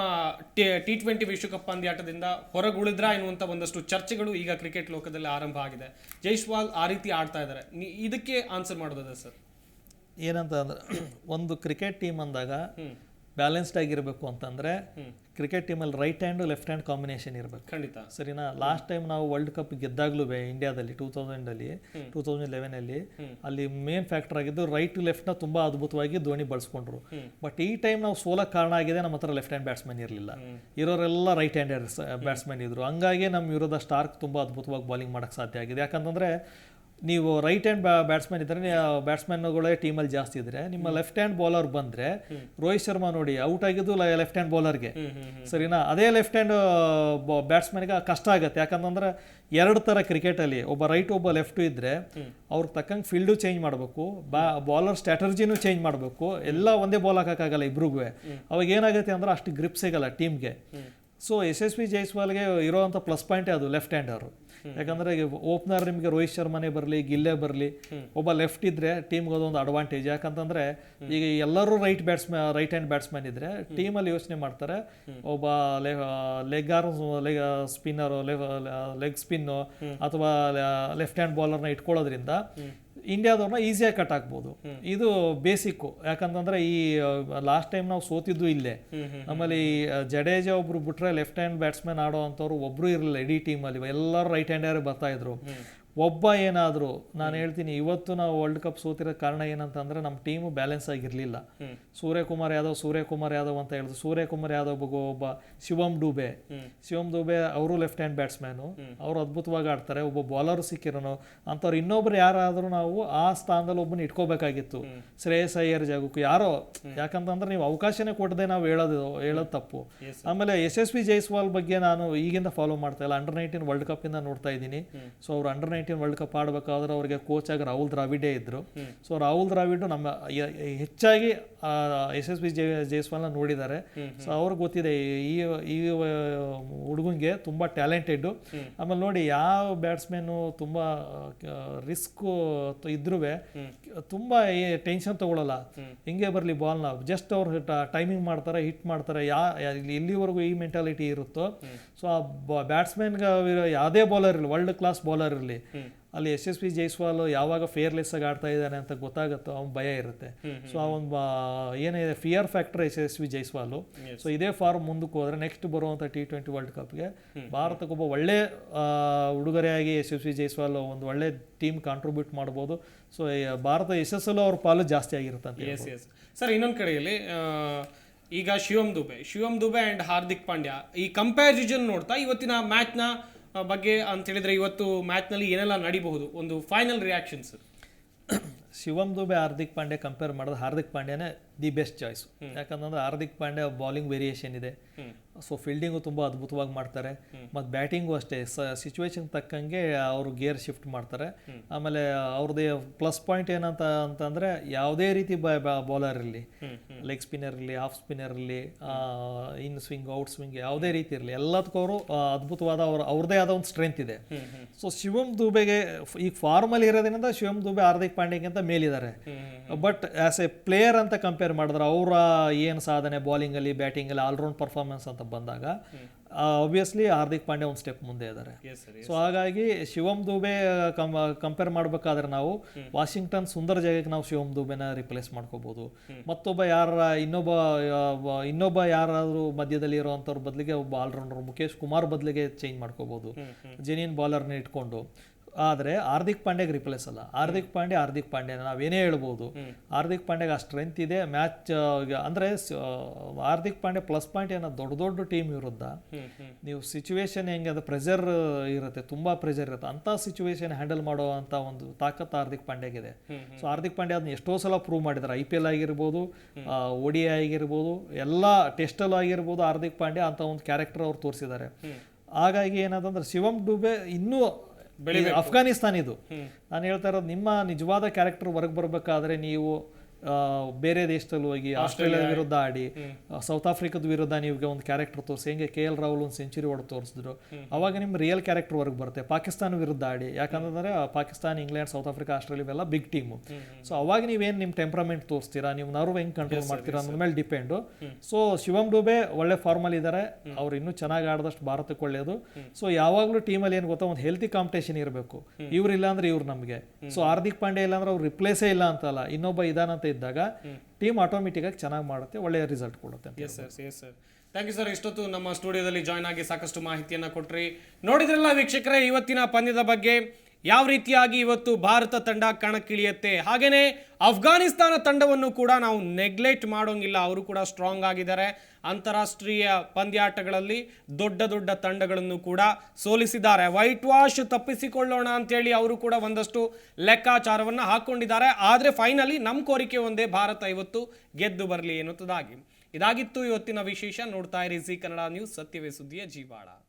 S1: ಟಿ ಟ್ವೆಂಟಿ ವಿಶ್ವಕಪ್ ಪಂದ್ಯಾಟದಿಂದ ಹೊರಗುಳಿದ್ರ ಎನ್ನುವಂಥ ಒಂದಷ್ಟು ಚರ್ಚೆಗಳು ಈಗ ಕ್ರಿಕೆಟ್ ಲೋಕದಲ್ಲಿ ಆರಂಭ ಆಗಿದೆ. ಜೈಶ್ವಾಲ್ ಆ ರೀತಿ ಆಡ್ತಾ ಇದ್ದಾರೆ. ಇದಕ್ಕೆ ಆನ್ಸರ್ ಮಾಡೋದದ ಸರ್?
S2: ಏನಂತ ಅಂದ್ರೆ ಒಂದು ಕ್ರಿಕೆಟ್ ಟೀಮ್ ಅಂದಾಗ ಬ್ಯಾಲೆನ್ಸ್ಡ್ ಆಗಿರಬೇಕು ಅಂತಂದ್ರೆ ಕ್ರಿಕೆಟ್ ಟೀಮಲ್ಲಿ right hand left hand combination ಇರಬೇಕು.
S1: ಖಂಡಿತ.
S2: ಸರಿನಾ? ಲಾಸ್ಟ್ ಟೈಮ್ ನಾವು ವರ್ಲ್ಡ್ ಕಪ್ ಗೆದ್ದಾಗ್ಲೂ ಇಂಡಿಯಾದಲ್ಲಿ ಟೂ ತೌಸಂಡ್ ಅಲ್ಲಿ ಟೂ ತೌಸಂಡ್ ಲೆವೆನ್ ಅಲ್ಲಿ ಅಲ್ಲಿ ಮೇನ್ ಫ್ಯಾಕ್ಟರ್ ಆಗಿದ್ದು ರೈಟ್ ಟು ಲೆಫ್ಟ್ನ ತುಂಬಾ ಅದ್ಭುತವಾಗಿ ಧೋನಿ ಬಳಸ್ಕೊಂಡ್ರು. ಬಟ್ ಈ ಟೈಮ್ ನಾವು ಸೋಲಕ್ಕೆ ಕಾರಣ ಆಗಿದೆ ನಮ್ಮ ಹತ್ರ ಲೆಫ್ಟ್ ಹ್ಯಾಂಡ್ ಬ್ಯಾಟ್ಸ್ಮನ್ ಇರಲಿಲ್ಲ. ಇರೋರೆಲ್ಲ ರೈಟ್ ಹ್ಯಾಂಡ್ ಬ್ಯಾಟ್ಸ್ಮನ್ ಇದ್ರು. ಹಂಗಾಗಿ ನಮ್ಮ ವಿರೋಧ ಸ್ಟಾರ್ಕ್ ತುಂಬಾ ಅದ್ಭುತವಾಗಿ ಬಾಲಿಂಗ್ ಮಾಡಕ್ ಸಾಧ್ಯ ಆಗಿದೆ. ಯಾಕಂತಂದ್ರೆ ನೀವು ರೈಟ್ ಹ್ಯಾಂಡ್ ಬ್ಯಾಟ್ಸ್ಮನ್ ಇದ್ರೆ ಬ್ಯಾಟ್ಸ್ಮನ್ಗಳೇ ಟೀಮಲ್ಲಿ ಜಾಸ್ತಿ ಇದ್ರೆ ನಿಮ್ಮ ಲೆಫ್ಟ್ ಹ್ಯಾಂಡ್ ಬೌಲರ್ ಬಂದ್ರೆ ರೋಹಿತ್ ಶರ್ಮಾ ನೋಡಿ ಔಟ್ ಆಗಿದ್ದು ಲೆಫ್ಟ್ ಹ್ಯಾಂಡ್ ಬೌಲರ್ಗೆ ಸರಿನಾ? ಅದೇ ಲೆಫ್ಟ್ ಹ್ಯಾಂಡ್ ಬ್ಯಾಟ್ಸ್ಮನ್ಗೆ ಕಷ್ಟ ಆಗುತ್ತೆ. ಯಾಕಂತಂದ್ರೆ ಎರಡು ಥರ ಕ್ರಿಕೆಟಲ್ಲಿ ಒಬ್ಬ ರೈಟ್ ಒಬ್ಬ ಲೆಫ್ಟು ಇದ್ರೆ ಅವ್ರಿಗೆ ತಕ್ಕಂಗೆ ಫೀಲ್ಡು ಚೇಂಜ್ ಮಾಡಬೇಕು ಬಾ ಬಾಲರ್ ಸ್ಟ್ರಾಟರ್ಜಿನೂ ಚೇಂಜ್ ಮಾಡಬೇಕು ಎಲ್ಲ ಒಂದೇ ಬಾಲ್ ಹಾಕೋಕ್ಕಾಗಲ್ಲ ಇಬ್ರಿಗೂ. ಅವಾಗ ಏನಾಗುತ್ತೆ ಅಂದ್ರೆ ಅಷ್ಟು ಗ್ರಿಪ್ ಸಿಗಲ್ಲ ಟೀಮ್ಗೆ ಸೊ ಯಶಸ್ವಿ ಜೈಸ್ವಾಲ್ಗೆ ಇರೋವಂಥ ಪ್ಲಸ್ ಪಾಯಿಂಟೇ ಅದು ಲೆಫ್ಟ್ ಹ್ಯಾಂಡರು ಯಾಕಂದ್ರೆ ಓಪನರ್ ನಿಮಗೆ ರೋಹಿತ್ ಶರ್ಮನೇ ಬರಲಿ ಗಿಲ್ಲೇ ಬರಲಿ ಒಬ್ಬ ಲೆಫ್ಟ್ ಇದ್ರೆ ಟೀಮ್ಗೆ ಅದೊಂದು ಅಡ್ವಾಂಟೇಜ್ ಯಾಕಂತಂದ್ರೆ ಈಗ ಎಲ್ಲರೂ right batsman right hand batsman ಇದ್ರೆ ಟೀಮಲ್ಲಿ ಯೋಚನೆ ಮಾಡ್ತಾರೆ ಒಬ್ಬ leg or leg spinner leg spin ಅಥವಾ ಲೆಫ್ಟ್ ಹ್ಯಾಂಡ್ ಬಾಲರ್ನ ಇಟ್ಕೊಳ್ಳೋದ್ರಿಂದ ಇಂಡಿಯಾದವ್ರನ್ನ ಈಸಿಯಾಗಿ ಕಟ್ ಹಾಕ್ಬೋದು ಇದು ಬೇಸಿಕ್ಕು ಯಾಕಂತಂದ್ರೆ ಈ ಲಾಸ್ಟ್ ಟೈಮ್ ನಾವು ಸೋತಿದ್ದು ಇಲ್ಲೇ. ನಮ್ಮಲ್ಲಿ ಜಡೇಜ ಜಡೇಜಾ ಒಬ್ರು ಬಿಟ್ರೆ ಲೆಫ್ಟ್ ಹ್ಯಾಂಡ್ ಬ್ಯಾಟ್ಸ್ಮನ್ ಆಡೋ ಅಂಥವ್ರು ಒಬ್ರು ಇರಲಿಲ್ಲ ಇಡೀ ಟೀಮಲ್ಲಿ ಎಲ್ಲರೂ ರೈಟ್ ಹ್ಯಾಂಡ್ ಬರ್ತಾ ಇದ್ರು. ಒಬ್ಬ ಏನಾದರೂ ನಾನು ಹೇಳ್ತೀನಿ ಇವತ್ತು ನಾವು ವರ್ಲ್ಡ್ ಕಪ್ ಸೋತಿರೋ ಕಾರಣ ಏನಂತಂದ್ರೆ ನಮ್ಮ ಟೀಮು ಬ್ಯಾಲೆನ್ಸ್ ಆಗಿರಲಿಲ್ಲ. ಸೂರ್ಯಕುಮಾರ್ ಯಾದವ್ ಸೂರ್ಯಕುಮಾರ್ ಯಾದವ್ ಅಂತ ಹೇಳಿದ್ರು ಸೂರ್ಯಕುಮಾರ್ ಯಾದವ್ ಒಬ್ಬ ಒಬ್ಬ ಶಿವಮ್ ಡೂಬೆ. ಶಿವಮ್ ಡೂಬೆ ಅವರು ಲೆಫ್ಟ್ ಹ್ಯಾಂಡ್ ಬ್ಯಾಟ್ಸ್ಮ್ಯಾನು ಅವರು ಅದ್ಭುತವಾಗಿ ಆಡ್ತಾರೆ ಒಬ್ಬ ಬಾಲರ್ ಸಿಕ್ಕಿರೋನು. ಅಂಥವ್ರು ಇನ್ನೊಬ್ರು ಯಾರಾದರೂ ನಾವು ಆ ಸ್ಥಾನದಲ್ಲಿ ಒಬ್ಬನ ಇಟ್ಕೋಬೇಕಾಗಿತ್ತು. ಶ್ರೇಯಸ್ ಅಯ್ಯರ್ ಜಾಗಕ್ಕೂ. ಯಾರೋ ಯಾಕಂತಂದ್ರೆ ನೀವು ಅವಕಾಶನೇ ಕೊಡದೆ ನಾವು ಹೇಳೋದು ಹೇಳೋದು ತಪ್ಪು. ಆಮೇಲೆ ಯಶಸ್ವಿ ಜೈಸ್ವಾಲ್ ಬಗ್ಗೆ ನಾನು ಈಗಿಂದ ಫಾಲೋ ಮಾಡ್ತಾ ಇಲ್ಲ. ಅಂಡರ್ ನೈನ್ಟೀನ್ ವರ್ಲ್ಡ್ ಕಪ್ ಇಂದ ನೋಡ್ತಾ ಇದ್ದೀನಿ. ಸೊ ಅವ್ರು ಅಂಡರ್ ನೈನ್ಟೀನ್ ವರ್ಲ್ಡ್ ಕಪ್ ಆಡಬೇಕಾದ್ರೆ ಅವರಿಗೆ ಕೋಚ್ ಆಗಿ ರಾಹುಲ್ ದ್ರಾವಿಡೇ ಇದ್ದರು ಸೊ ರಾಹುಲ್ ದ್ರಾವಿಡ್ ನಮ್ಮ ಹೆಚ್ಚಾಗಿ ಎಸ್ ಎಸ್ ಬಿ ಜೆ ಜೈಸ್ವಾಲ್ನ ನೋಡಿದ್ದಾರೆ. ಸೊ ಅವ್ರಿಗೆ ಗೊತ್ತಿದೆ ಈ ಈ ಹುಡುಗನಿಗೆ ತುಂಬ ಟ್ಯಾಲೆಂಟೆಡ್ ಆಮೇಲೆ ನೋಡಿ ಯಾವ ಬ್ಯಾಟ್ಸ್ಮನ್ನು ತುಂಬ ರಿಸ್ಕ್ ಇದ್ರೂ ತುಂಬ ಟೆನ್ಷನ್ ತಗೊಳ್ಳಲ್ಲ ಹಿಂಗೆ ಬರಲಿ ಬಾಲ್ನ ಜಸ್ಟ್ ಅವ್ರು ಟೈಮಿಂಗ್ ಮಾಡ್ತಾರೆ ಹಿಟ್ ಮಾಡ್ತಾರೆ ಯಾ ಇಲ್ಲಿವರೆಗೂ ಈ ಮೆಂಟಾಲಿಟಿ ಇರುತ್ತೋ. ಸೊ ಆ ಬ್ಯಾಟ್ಸ್ಮನ್ಗೆ ಯಾವುದೇ ಬೌಲರ್ ಇರಲಿ ವರ್ಲ್ಡ್ ಕ್ಲಾಸ್ ಬೌಲರ್ ಇರಲಿ ಅಲ್ಲಿ ಯಶಸ್ವಿ ಜೈಸ್ವಾಲ್ ಯಾವಾಗ ಫೇರ್ಲೆಸ್ ಆಗಿ ಆಡ್ತಾ ಇದ್ದಾನೆ ಅಂತ ಗೊತ್ತಾಗುತ್ತೋ ಅವ್ನ ಭಯ ಇರುತ್ತೆ. ಸೊ ಅವನ್ ಏನಿದೆ fear factor Yashasvi Jaiswal. So ಇದೇ ಫಾರ್ಮ್ ಮುಂದಕ್ಕೆ ಹೋದ್ರೆ ನೆಕ್ಸ್ಟ್ ಬರುವಂತ ಟಿ ಟ್ವೆಂಟಿ ವರ್ಲ್ಡ್ ಕಪ್ಗೆ ಭಾರತಕ್ಕೊಬ್ಬ ಒಳ್ಳೆ ಉಡುಗೊರೆಯಾಗಿ ಯಶಸ್ವಿ ಜೈಸ್ವಾಲ್ ಒಂದು ಒಳ್ಳೆ ಟೀಮ್ ಕಾಂಟ್ರಿಬ್ಯೂಟ್ ಮಾಡ್ಬೋದು. ಸೊ ಭಾರತ ಯಶಸ್ಸಲ್ಲೂ ಅವ್ರ ಪಾಲು ಜಾಸ್ತಿ ಆಗಿರುತ್ತೆ
S1: ಎಸ್ ಎಸ್ ಸರ್ ಇನ್ನೊಂದು ಕಡೆಯಲ್ಲಿ ಈಗ ಶಿವಮ್ ದುಬೆ. ಶಿವಮ್ ದುಬೆ ಅಂಡ್ ಹಾರ್ದಿಕ್ ಪಾಂಡ್ಯ. ಈ ಕಂಪ್ಯಾರಿಸನ್ ನೋಡ್ತಾ ಇವತ್ತಿನ ಮ್ಯಾಚ್ನ ಬಗ್ಗೆ ಅಂತ ಹೇಳಿದ್ರೆ ಇವತ್ತು ಮ್ಯಾಚ್ನಲ್ಲಿ ಏನೆಲ್ಲ ನಡೀಬಹುದು? ಒಂದು final reactions
S2: Shivam Dube, Hardik Pandya compare ಮಾಡಿದ್ರೆ ಹಾರ್ದಿಕ್ ಪಾಂಡ್ಯನೇ ದಿ ಬೆಸ್ಟ್ ಚಾಯ್ಸ್. ಯಾಕಂತಂದ್ರೆ ಹಾರ್ದಿಕ್ ಪಾಂಡೆ ಬೌಲಿಂಗ್ ವೇರಿಯೇಷನ್ ಇದೆ. ಸೊ ಫೀಲ್ಡಿಂಗು ತುಂಬ ಅದ್ಭುತವಾಗಿ ಮಾಡ್ತಾರೆ. ಮತ್ತು ಬ್ಯಾಟಿಂಗು ಅಷ್ಟೇ ಸಿಚುವೇಶನ್ ತಕ್ಕಂಗೆ ಅವರು ಗೇರ್ ಶಿಫ್ಟ್ ಮಾಡ್ತಾರೆ. ಆಮೇಲೆ ಅವ್ರದ್ದೇ ಪ್ಲಸ್ ಪಾಯಿಂಟ್ ಏನಂತ ಅಂತಂದರೆ ಯಾವುದೇ ರೀತಿ ಬೌಲರ್ ಇರಲಿ ಲೆಗ್ ಸ್ಪಿನ್ನರ್ ಇರಲಿ ಹಾಫ್ ಸ್ಪಿನ್ನರ್ ಇರಲಿ ಇನ್ ಸ್ವಿಂಗ್ ಔಟ್ ಸ್ವಿಂಗ್ ಯಾವುದೇ ರೀತಿ ಇರಲಿ ಎಲ್ಲದಕ್ಕೂ ಅವರು ಅದ್ಭುತವಾದ ಅವ್ರ ಅವ್ರದೇ ಆದ ಒಂದು ಸ್ಟ್ರೆಂತ್ ಇದೆ. ಸೊ ಶಿವಮ್ ದುಬೆಗೆ ಈಗ ಫಾರ್ಮಲ್ಲಿ ಇರೋದ್ರಿಂದ ಶಿವಮ್ ದುಬೆ ಹಾರ್ದಿಕ್ ಪಾಂಡ್ಯಕ್ಕಿಂತ ಮೇಲಿದ್ದಾರೆ. ಬಟ್ ಆಸ್ ಎ ಪ್ಲೇಯರ್ ಅಂತ ಕಂಪೇರ್ ಮಾಡಿದ್ರೆ ಅವರ ಏನು ಸಾಧನೆ ಬಾಲಿಂಗಲ್ಲಿ ಬ್ಯಾಟಿಂಗಲ್ಲಿ ಆಲ್ರೌಂಡ್ ಪರ್ಫಾರ್ಮೆನ್ಸ್ ಅಂತ ಬಂದಾಗ ಆಬ್ವಿಯಸ್ಲಿ ಹಾರ್ದಿಕ್ ಪಾಂಡೆ ಒಂದು ಸ್ಟೆಪ್ ಮುಂದೆ ಇದ್ದಾರೆ ಸೊ ಹಾಗಾಗಿ ಶಿವಮ್ ದುಬೆ ಕಂಪೇರ್ ಮಾಡಬೇಕಾದ್ರೆ ನಾವು ವಾಷಿಂಗ್ಟನ್ ಸುಂದರ ಜಾಗಕ್ಕೆ ನಾವು ಶಿವಮ್ ದುಬೆನ ರಿಪ್ಲೇಸ್ ಮಾಡ್ಕೋಬೋದು. ಮತ್ತೊಬ್ಬ ಯಾರ ಇನ್ನೊಬ್ಬ ಇನ್ನೊಬ್ಬ ಯಾರಾದರೂ ಮಧ್ಯದಲ್ಲಿ ಇರೋವಂಥವ್ರ ಬದಲಿಗೆ ಒಬ್ಬ ಆಲ್ರೌಂಡರ್ ಮುಖೇಶ್ ಕುಮಾರ್ ಬದಲಿಗೆ ಚೇಂಜ್ ಮಾಡ್ಕೋಬೋದು. ಜೆನಿನ್ ಬಾಲರ್ನ ಇಟ್ಕೊಂಡು. ಆದರೆ ಹಾರ್ದಿಕ್ ಪಾಂಡ್ಯಗೆ ರಿಪ್ಲೇಸ್ ಅಲ್ಲ. ಹಾರ್ದಿಕ್ ಪಾಂಡ್ಯ ಹಾರ್ದಿಕ್ ಪಾಂಡ್ಯ ನಾವೇನೇ ಹೇಳ್ಬೋದು. ಹಾರ್ದಿಕ್ ಪಾಂಡ್ಯಗೆ ಆ ಸ್ಟ್ರೆಂತ್ ಇದೆ ಮ್ಯಾಚ್ ಅಂದರೆ ಹಾರ್ದಿಕ್ ಪಾಂಡ್ಯ ಪ್ಲಸ್ ಪಾಯಿಂಟ್ ಏನೋ ದೊಡ್ಡ ದೊಡ್ಡ ಟೀಮ್ ವಿರುದ್ಧ ನೀವು ಸಿಚುವೇಶನ್ ಹೆಂಗೆ ಅದು ಪ್ರೆಷರ್ ಇರುತ್ತೆ ತುಂಬ ಪ್ರೆಷರ್ ಇರುತ್ತೆ. ಅಂಥ ಸಿಚುವೇಶನ್ ಹ್ಯಾಂಡಲ್ ಮಾಡುವಂಥ ಒಂದು ತಾಕತ್ತು ಹಾರ್ದಿಕ್ ಪಾಂಡ್ಯಗಿದೆ. ಸೊ ಹಾರ್ದಿಕ್ ಪಾಂಡ್ಯ ಅದನ್ನ ಎಷ್ಟೋ ಸಲ ಪ್ರೂವ್ ಮಾಡಿದ್ದಾರೆ ಐ ಪಿ ಎಲ್ ಆಗಿರ್ಬೋದು ಒಡಿ ಆಗಿರ್ಬೋದು ಎಲ್ಲ ಟೆಸ್ಟಲ್ಲಿ ಆಗಿರ್ಬೋದು ಹಾರ್ದಿಕ್ ಪಾಂಡ್ಯ ಅಂತ ಒಂದು ಕ್ಯಾರೆಕ್ಟರ್ ಅವ್ರು ತೋರಿಸಿದ್ದಾರೆ ಹಾಗಾಗಿ ಏನಂತಂದ್ರೆ ಶಿವಮ್ ಡುಬೆ ಇನ್ನೂ ಅಫ್ಘಾನಿಸ್ತಾನ್ ಇದು. ನಾನು ಹೇಳ್ತಾ ಇರೋದು ನಿಮ್ಮ ನಿಜವಾದ ಕ್ಯಾರೆಕ್ಟರ್ ಹೊರಗೆ ಬರಬೇಕಾದ್ರೆ ನೀವು ಬೇರೆ ದೇಶದಲ್ಲಿ ಹೋಗಿ ಆಸ್ಟ್ರೇಲಿಯಾ ವಿರುದ್ಧ ಆಡಿ ಸೌತ್ ಆಫ್ರಿಕಾದ ವಿರುದ್ಧ ನೀವು ಒಂದು ಕ್ಯಾರೆಕ್ಟರ್ ತೋರಿಸಿ ಹೆಂಗೆ ಕೆ ಎಲ್ ರಾಹುಲ್ ಒಂದು ಸೆಂಚುರಿ ಹೊಡೆದು ತೋರಿಸಿದ್ರು. ಅವಾಗ ನಿಮ್ಮ ರಿಯಲ್ ಕ್ಯಾರೆಕ್ಟರ್ ಹೊರಗೆ ಬರುತ್ತೆ. ಪಾಕಿಸ್ತಾನ ವಿರುದ್ಧ ಆಡಿ. ಯಾಕಂತಂದ್ರೆ Pakistan England South Africa Australia ಇವೆಲ್ಲ ಬಿಗ್ ಟೀಮು ಸೊ ಅವಾಗ ನೀವೇನು ನಿಮ್ಮ ಟೆಂಪ್ರಮೆಂಟ್ ತೋರಿಸ್ತೀರಾ? ನೀವು ನರ್ವ್ ಹೆಂಗೆ ಕಂಟ್ರೋಲ್ ಮಾಡ್ತೀರಾ ಅನ್ನೋದ್ರ ಮೇಲೆ ಡಿಪೆಂಡು ಸೊ ಶಿವಮ್ ಡೂಬೆ ಒಳ್ಳೆ ಫಾರ್ಮಲ್ ಇದ್ದಾರೆ ಅವ್ರು ಇನ್ನೂ ಚೆನ್ನಾಗಿ ಆಡದಷ್ಟು ಭಾರತಕ್ಕೆ ಒಳ್ಳೆಯದು ಸೊ ಯಾವಾಗಲೂ ಟೀಮಲ್ಲಿ ಏನು ಗೊತ್ತಾ? ಒಂದು ಹೆಲ್ತಿ ಕಾಂಪಿಟೇಷನ್ ಇರಬೇಕು. ಇವ್ರು ಇಲ್ಲ ಅಂದ್ರೆ ಇವ್ರು ನಮಗೆ. ಸೊ ಹಾರ್ದಿಕ್ ಪಾಂಡೆ ಇಲ್ಲ ಅಂದ್ರೆ ಅವ್ರು ರಿಪ್ಲೇಸೇ ಇಲ್ಲ ಅಂತಲ್ಲ. ಇನ್ನೊಬ್ಬ ಇದಾನಂತ ಇದ್ದಾಗ ಟೀಮ್ ಆಟೋಮೆಟಿಕ್ಕಾಗಿ ಚೆನ್ನಾಗಿ ಮಾಡುತ್ತೆ ಒಳ್ಳೆಯ ರಿಸಲ್ಟ್ ಕೊಡುತ್ತೆ ಅಂತ
S1: yes sir yes sir thank you sir ಇಷ್ಟೊತ್ತು ನಮ್ಮ ಸ್ಟುಡಿಯೋದಲ್ಲಿ ಜಾಯ್ನ್ ಆಗಿ ಸಾಕಷ್ಟು ಮಾಹಿತಿಯನ್ನು ಕೊಟ್ರಿ. ನೋಡಿದ್ರಲ್ಲ ವೀಕ್ಷಕರೇ ಇವತ್ತಿನ ಪಂದ್ಯದ ಬಗ್ಗೆ ಯಾವ ರೀತಿಯಾಗಿ ಇವತ್ತು ಭಾರತ ತಂಡ ಕಣಕ್ಕಿಳಿಯುತ್ತೆ? ಹಾಗೆಯೇ ಅಫ್ಘಾನಿಸ್ತಾನ ತಂಡವನ್ನು ಕೂಡ ನಾವು ನೆಗ್ಲೆಕ್ಟ್ ಮಾಡೋಂಗಿಲ್ಲ. ಅವರು ಕೂಡ ಸ್ಟ್ರಾಂಗ್ ಆಗಿದ್ದಾರೆ. ಅಂತಾರಾಷ್ಟ್ರೀಯ ಪಂದ್ಯಾಟಗಳಲ್ಲಿ ದೊಡ್ಡ ದೊಡ್ಡ ತಂಡಗಳನ್ನು ಕೂಡ ಸೋಲಿಸಿದ್ದಾರೆ. ವೈಟ್ ವಾಶ್ ತಪ್ಪಿಸಿಕೊಳ್ಳೋಣ ಅಂತೇಳಿ ಅವರು ಕೂಡ ಒಂದಷ್ಟು ಲೆಕ್ಕಾಚಾರವನ್ನು ಹಾಕ್ಕೊಂಡಿದ್ದಾರೆ. ಆದರೆ ಫೈನಲಿ ನಮ್ಮ ಕೋರಿಕೆ ಒಂದೇ, ಭಾರತ ಇವತ್ತು ಗೆದ್ದು ಬರಲಿ ಎನ್ನುತ್ತದಾಗಿ. ಇದಾಗಿತ್ತು ಇವತ್ತಿನ ವಿಶೇಷ. ನೋಡ್ತಾ ಇರಿ ಜಿ ಕನ್ನಡ ನ್ಯೂಸ್. ಸತ್ಯವೇ ಸುದ್ದಿಯ ಜೀವಾಳ.